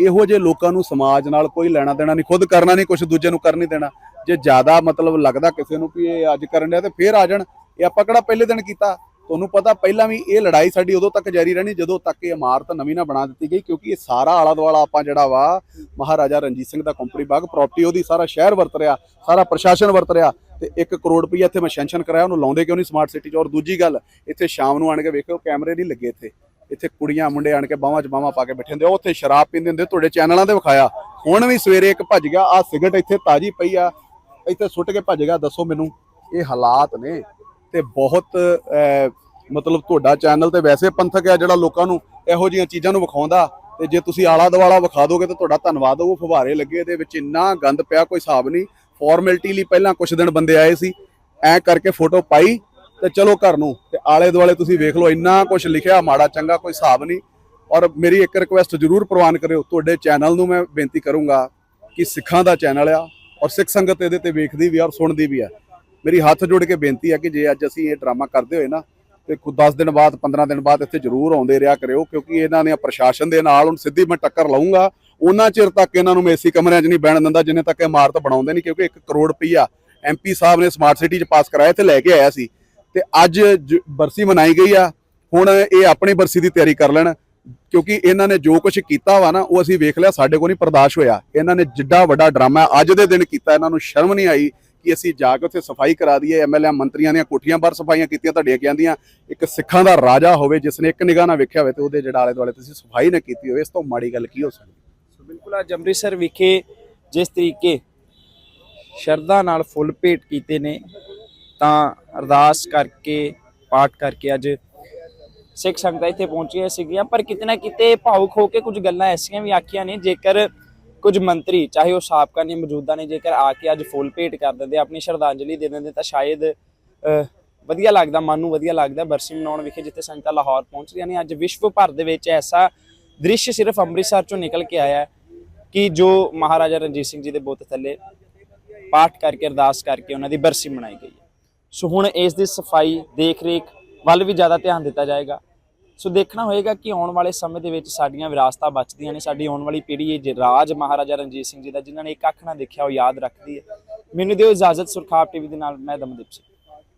ਇਹੋ ਜਿਹੇ ਲੋਕਾਂ ਨੂੰ ਸਮਾਜ ਨਾਲ ਕੋਈ ਲੈਣਾ ਦੇਣਾ ਨਹੀਂ, ਖੁਦ ਕਰਨਾ ਨਹੀਂ ਕੁਝ ਦੂਜੇ ਨੂੰ ਕਰਨੀ ਦੇਣਾ। ਜੇ ਜ਼ਿਆਦਾ ਮਤਲਬ ਲੱਗਦਾ ਕਿਸੇ ਨੂੰ ਕਿ ਇਹ ਅੱਜ ਕਰਨ ਡਿਆ ਤੇ ਫੇਰ ਆ ਜਾਣ। ਇਹ ਆਪਾਂ ਕਿਹੜਾ ਪਹਿਲੇ ਦਿਨ ਕੀਤਾ? ਤੁਹਾਨੂੰ ਪਤਾ ਪਹਿਲਾਂ ਵੀ ਇਹ ਲੜਾਈ ਸਾਡੀ ਉਦੋਂ ਤੱਕ ਜਾਰੀ ਰਹਿਣੀ ਜਦੋਂ ਤੱਕ ਇਹ ਇਮਾਰਤ ਨਵੀਂ ਨਾ ਬਣਾ ਦਿੱਤੀ ਗਈ ਕਿਉਂਕਿ ਇਹ ਸਾਰਾ ਆਲਾ ਦੁਆਲਾ ਆਪਾਂ ਜਿਹੜਾ ਵਾ ਮਹਾਰਾਜਾ ਰਣਜੀਤ ਸਿੰਘ ਦਾ ਕੰਪਨੀ ਬਾਗ ਪ੍ਰਾਪਰਟੀ ਉਹਦੀ ਸਾਰਾ ਸ਼ਹਿਰ ਵਰਤ ਰਿਹਾ ਸਾਰਾ ਪ੍ਰਸ਼ਾਸਨ ਵਰਤ ਰਿਹਾ ਤੇ 1 ਕਰੋੜ ਰੁਪਈਆ ਇੱਥੇ ਮੈਂ ਸੈਂਕਸ਼ਨ ਕਰਾਇਆ ਉਹਨੂੰ ਲਾਉਂਦੇ ਕਿਉਂ ਨਹੀਂ ਸਮਾਰਟ ਸਿਟੀ 'ਚ? ਔਰ ਦੂਜੀ ਗੱਲ ਇੱਥੇ ਸ਼ਾਮ ਨੂੰ ਆਣ ਕੇ ਵੇਖਿਓ ਕੈਮਰੇ ਨਹੀਂ ਲੱਗੇ ਇੱਥੇ। ਇੱਥੇ ਕੁੜੀਆਂ ਮੁੰਡੇ ਆਣ ਕੇ ਬਾਹਾਂ 'ਚ ਬਾਹਾਂ ਪਾ ਕੇ ਬੈਠੇ ਹੁੰਦੇ ਆ, ਉਹ ਉੱਥੇ ਸ਼ਰਾਬ ਪੀਂਦੇ ਹੁੰਦੇ ਤੁਹਾਡੇ ਚੈਨਲਾਂ ਤੇ ਵਿਖਾਇਆ। ਹੁਣ ਵੀ ਸਵੇਰੇ ਇੱਕ ਭੱਜ ਗਿਆ ਆ ਸਿਗਰਟ ਇੱਥੇ ਤਾਜੀ ਪਈ ਆ ਇੱਥੇ ਸੁੱਟ ਕੇ ਭੱਜ ਗਿਆ ਦੱਸੋ ਮੈਨੂੰ ਇਹ ਹਾਲਾਤ ਨੇ। ਤੇ ਬਹੁਤ ਮਤਲਬ ਤੁਹਾਡਾ ਚੈਨਲ ਤੇ ਵੈਸੇ ਪੰਥਕ ਹੈ ਜਿਹੜਾ ਲੋਕਾਂ ਨੂੰ ਇਹੋ ਜਿਹੀਆਂ ਚੀਜ਼ਾਂ ਨੂੰ ਵਿਖਾਉਂਦਾ ਤੇ ਜੇ ਤੁਸੀਂ ਆਲਾ ਦੁਆਲਾ ਵਿਖਾ ਦੋਗੇ ਤਾਂ ਤੁਹਾਡਾ ਧੰਨਵਾਦ, ਉਹ ਫੁਹਾਰੇ ਲੱਗੇ, ਇਹਦੇ ਵਿੱਚ ਇੰਨਾ ਗੰਦ ਪਿਆ, ਕੋਈ ਹਿਸਾਬ ਨਹੀਂ। ਫਾਰਮੈਲਿਟੀ ਲਈ ਪਹਿਲਾਂ ਕੁਝ ਦਿਨ ਬੰਦੇ ਆਏ ਸੀ, ਐ ਕਰਕੇ ਫੋਟੋ ਪਾਈ ਤੇ ਚਲੋ ਘਰ ਨੂੰ, ਤੇ ਆਲੇ ਦੁਆਲੇ ਤੁਸੀਂ ਵੇਖ ਲਓ, ਇੰਨਾ ਕੁਝ ਲਿਖਿਆ, ਮਾੜਾ ਚੰਗਾ ਕੋਈ ਹਿਸਾਬ ਨਹੀਂ। ਔਰ ਮੇਰੀ ਇੱਕ ਰਿਕੁਐਸਟ ਜ਼ਰੂਰ ਪ੍ਰਵਾਨ ਕਰਿਓ, ਤੁਹਾਡੇ ਚੈਨਲ ਨੂੰ ਮੈਂ ਬੇਨਤੀ ਕਰੂੰਗਾ ਕਿ ਸਿੱਖਾਂ ਦਾ ਚੈਨਲ ਆ ਔਰ ਸਿੱਖ ਸੰਗਤ ਇਹਦੇ ਤੇ ਵੇਖਦੀ ਵੀ ਆ ਔਰ ਸੁਣਦੀ ਵੀ ਆ। ਮੇਰੀ ਹੱਥ ਜੋੜ ਕੇ ਬੇਨਤੀ ਆ ਕਿ ਜੇ ਅੱਜ ਅਸੀਂ ਇਹ ਡਰਾਮਾ ਕਰਦੇ ਹੋਏ ਨਾ, ਤੇ ਕੁ 10 ਦਿਨ ਬਾਅਦ 15 ਦਿਨ ਬਾਅਦ ਇੱਥੇ ਜ਼ਰੂਰ ਆਉਂਦੇ ਰਿਹਾ ਕਰਿਓ, ਕਿਉਂਕਿ ਇਹਨਾਂ ਨੇ ਪ੍ਰਸ਼ਾਸਨ ਦੇ ਨਾਲ ਹੁਣ ਸਿੱਧੀ ਮੈਂ ਟੱਕਰ ਲਾਉਂਗਾ ਉਹਨਾਂ ਚਿਰ ਤੱਕ ਇਹਨਾਂ ਨੂੰ ਮੈਂ ਏਸੀ ਕਮਰਿਆਂ 'ਚ ਨਹੀਂ ਬਹਿਣ ਦਿੰਦਾ, ਜਿੰਨੇ ਤੱਕ ਇਮਾਰਤ ਬਣਾਉਂਦੇ ਨਹੀਂ, ਕਿਉਂਕਿ 1 ਕਰੋੜ ਰੁਪਈਆ ਐਮਪੀ ਸਾਹਿਬ ਨੇ ਸਮਾਰਟ ਸਿਟੀ 'ਚ ਪਾਸ ਕਰਾਇਆ ਤੇ ਲੈ ਕੇ ਆਇਆ ਸੀ। ਤੇ ਅੱਜ ਜ- ਬਰਸੀ ਮਨਾਈ ਗਈ ਆ। ਹੁਣ ਇਹ ਆਪਣੀ ਬਰਸੀ ਦੀ ਤਿਆਰੀ ਕਰ ਲੈਣ, ਕਿਉਂਕਿ ਇਹਨਾਂ ਨੇ ਜੋ ਕੁਝ ਕੀਤਾ ਵਾ ਨਾ, ਉਹ ਅਸੀਂ ਵੇਖ ਲਿਆ, ਸਾਡੇ ਕੋਲ ਨਹੀਂ ਬਰਦਾਸ਼ਤ ਹੋਇਆ। ਇਹਨਾਂ ਨੇ ਜਿੱਡਾ ਵੱਡਾ ਡਰਾਮਾ ਅੱਜ ਦੇ ਦਿਨ ਕੀਤਾ, ਇਹਨਾਂ ਨੂੰ ਸ਼ਰਮ ਨਹੀਂ ਆਈ। ਕਿ ਅਸੀਂ ਜਾ ਕੇ ਉੱਥੇ ਸਫ਼ਾਈ ਕਰਾ ਦਈਏ ਐਮਐਲਏ ਮੰਤਰੀਆਂ ਦੀਆਂ ਕੋਠੀਆਂ ਬਾਹਰ ਸਫਾਈਆਂ ਕੀਤੀਆਂ, ਤੁਹਾਡੀਆਂ ਕਹਿੰਦੀਆਂ, ਇੱਕ ਸਿੱਖਾਂ ਦਾ ਰਾਜਾ ਹੋਵੇ, ਜਿਸ ਨੇ ਇੱਕ ਨਿਗਾਹ ਨਾਲ ਵੇਖਿਆ ਹੋਵੇ ਤੇ ਉਹਦੇ ਜਿਹੜਾ ਆਲੇ ਦੁਆਲੇ ਤੁਸੀਂ ਸਫ਼ਾਈ ਨਾ ਕੀਤੀ ਹੋਵੇ, ਇਸ ਤੋਂ ਮਾੜੀ ਗੱਲ ਕੀ ਹੋ ਸਕਦੀ? ਸੋ ਬਿਲਕੁਲ ਅੱਜ ਅੰਮ੍ਰਿਤਸਰ ਵਿਖੇ ਜਿਸ ਤਰੀਕੇ ਸ਼ਰਧਾ ਨਾਲ ਫੁੱਲ ਭੇਟ ਕੀਤੇ ਨੇ, ਤਾਂ ਅਰਦਾਸ ਕਰਕੇ, ਪਾਠ ਕਰਕੇ ਅੱਜ ਸਿੱਖ ਸੰਗਤਾਂ ਇੱਥੇ ਪਹੁੰਚੀਆਂ ਸੀਗੀਆਂ, ਪਰ ਕਿਤੇ ਨਾ ਕਿਤੇ ਭਾਵੁਕ ਹੋ ਕੇ ਕੁਝ ਗੱਲਾਂ ਐਸੀਆਂ ਵੀ ਆਖੀਆਂ ਨੇ, ਜੇਕਰ ਕੁਝ ਮੰਤਰੀ, ਚਾਹੇ ਉਹ ਸਾਬਕਾ ਨੇ ਮੌਜੂਦਾ ਨੇ ਜੇਕਰ ਆ ਕੇ ਅੱਜ ਫੁੱਲ ਭੇਟ ਕਰ ਦਿੰਦੇ, ਆਪਣੀ ਸ਼ਰਧਾਂਜਲੀ ਦੇ ਦਿੰਦੇ, ਤਾਂ ਸ਼ਾਇਦ ਵਧੀਆ ਲੱਗਦਾ, ਮਨ ਨੂੰ ਵਧੀਆ ਲੱਗਦਾ ਬਰਸੀ ਮਨਾਉਣ ਵਿਖੇ, ਜਿੱਥੇ ਸੰਗਤਾਂ ਲਾਹੌਰ ਪਹੁੰਚ ਰਹੀਆਂ ਨੇ। ਅੱਜ ਵਿਸ਼ਵ ਭਰ ਦੇ ਵਿੱਚ ਐਸਾ ਦ੍ਰਿਸ਼ ਸਿਰਫ ਅੰਮ੍ਰਿਤਸਰ ਚੋਂ ਨਿਕਲ ਕੇ ਆਇਆ ਕਿ ਜੋ ਮਹਾਰਾਜਾ ਰਣਜੀਤ ਸਿੰਘ ਜੀ ਦੇ ਬੁੱਤ ਥੱਲੇ ਪਾਠ ਕਰਕੇ, ਅਰਦਾਸ ਕਰਕੇ ਉਹਨਾਂ ਦੀ ਬਰਸੀ ਮਨਾਈ ਗਈ ਹੈ। ਸੋ ਹੁਣ ਇਸ ਦੀ ਸਫ਼ਾਈ ਦੇਖ ਰੇਖ ਵੱਲ ਵੀ ਜ਼ਿਆਦਾ ਧਿਆਨ ਦਿੱਤਾ ਜਾਏਗਾ। ਸੋ ਦੇਖਣਾ ਹੋਏਗਾ ਕਿ ਆਉਣ ਵਾਲੇ ਸਮੇਂ ਦੇ ਵਿੱਚ ਸਾਡੀਆਂ ਵਿਰਾਸਤਾਂ ਬਚਦੀਆਂ ਨੇ, ਸਾਡੀ ਆਉਣ ਵਾਲੀ ਪੀੜ੍ਹੀ ਇਹ ਰਾਜ ਮਹਾਰਾਜਾ ਰਣਜੀਤ ਸਿੰਘ ਜੀ ਦਾ, ਜਿਨ੍ਹਾਂ ਨੇ ਇੱਕ ਅੱਖ ਨਾ ਦੇਖਿਆ ਉਹ ਯਾਦ ਰੱਖਦੀ ਹੈ। ਮੈਨੂੰ ਦਿਓ ਇਜਾਜ਼ਤ ਸੁਰਖਾਬ ਟੀਵੀ ਦੇ ਨਾਲ, ਮੈਂ ਦਮਦੀਪ ਸਿੰਘ।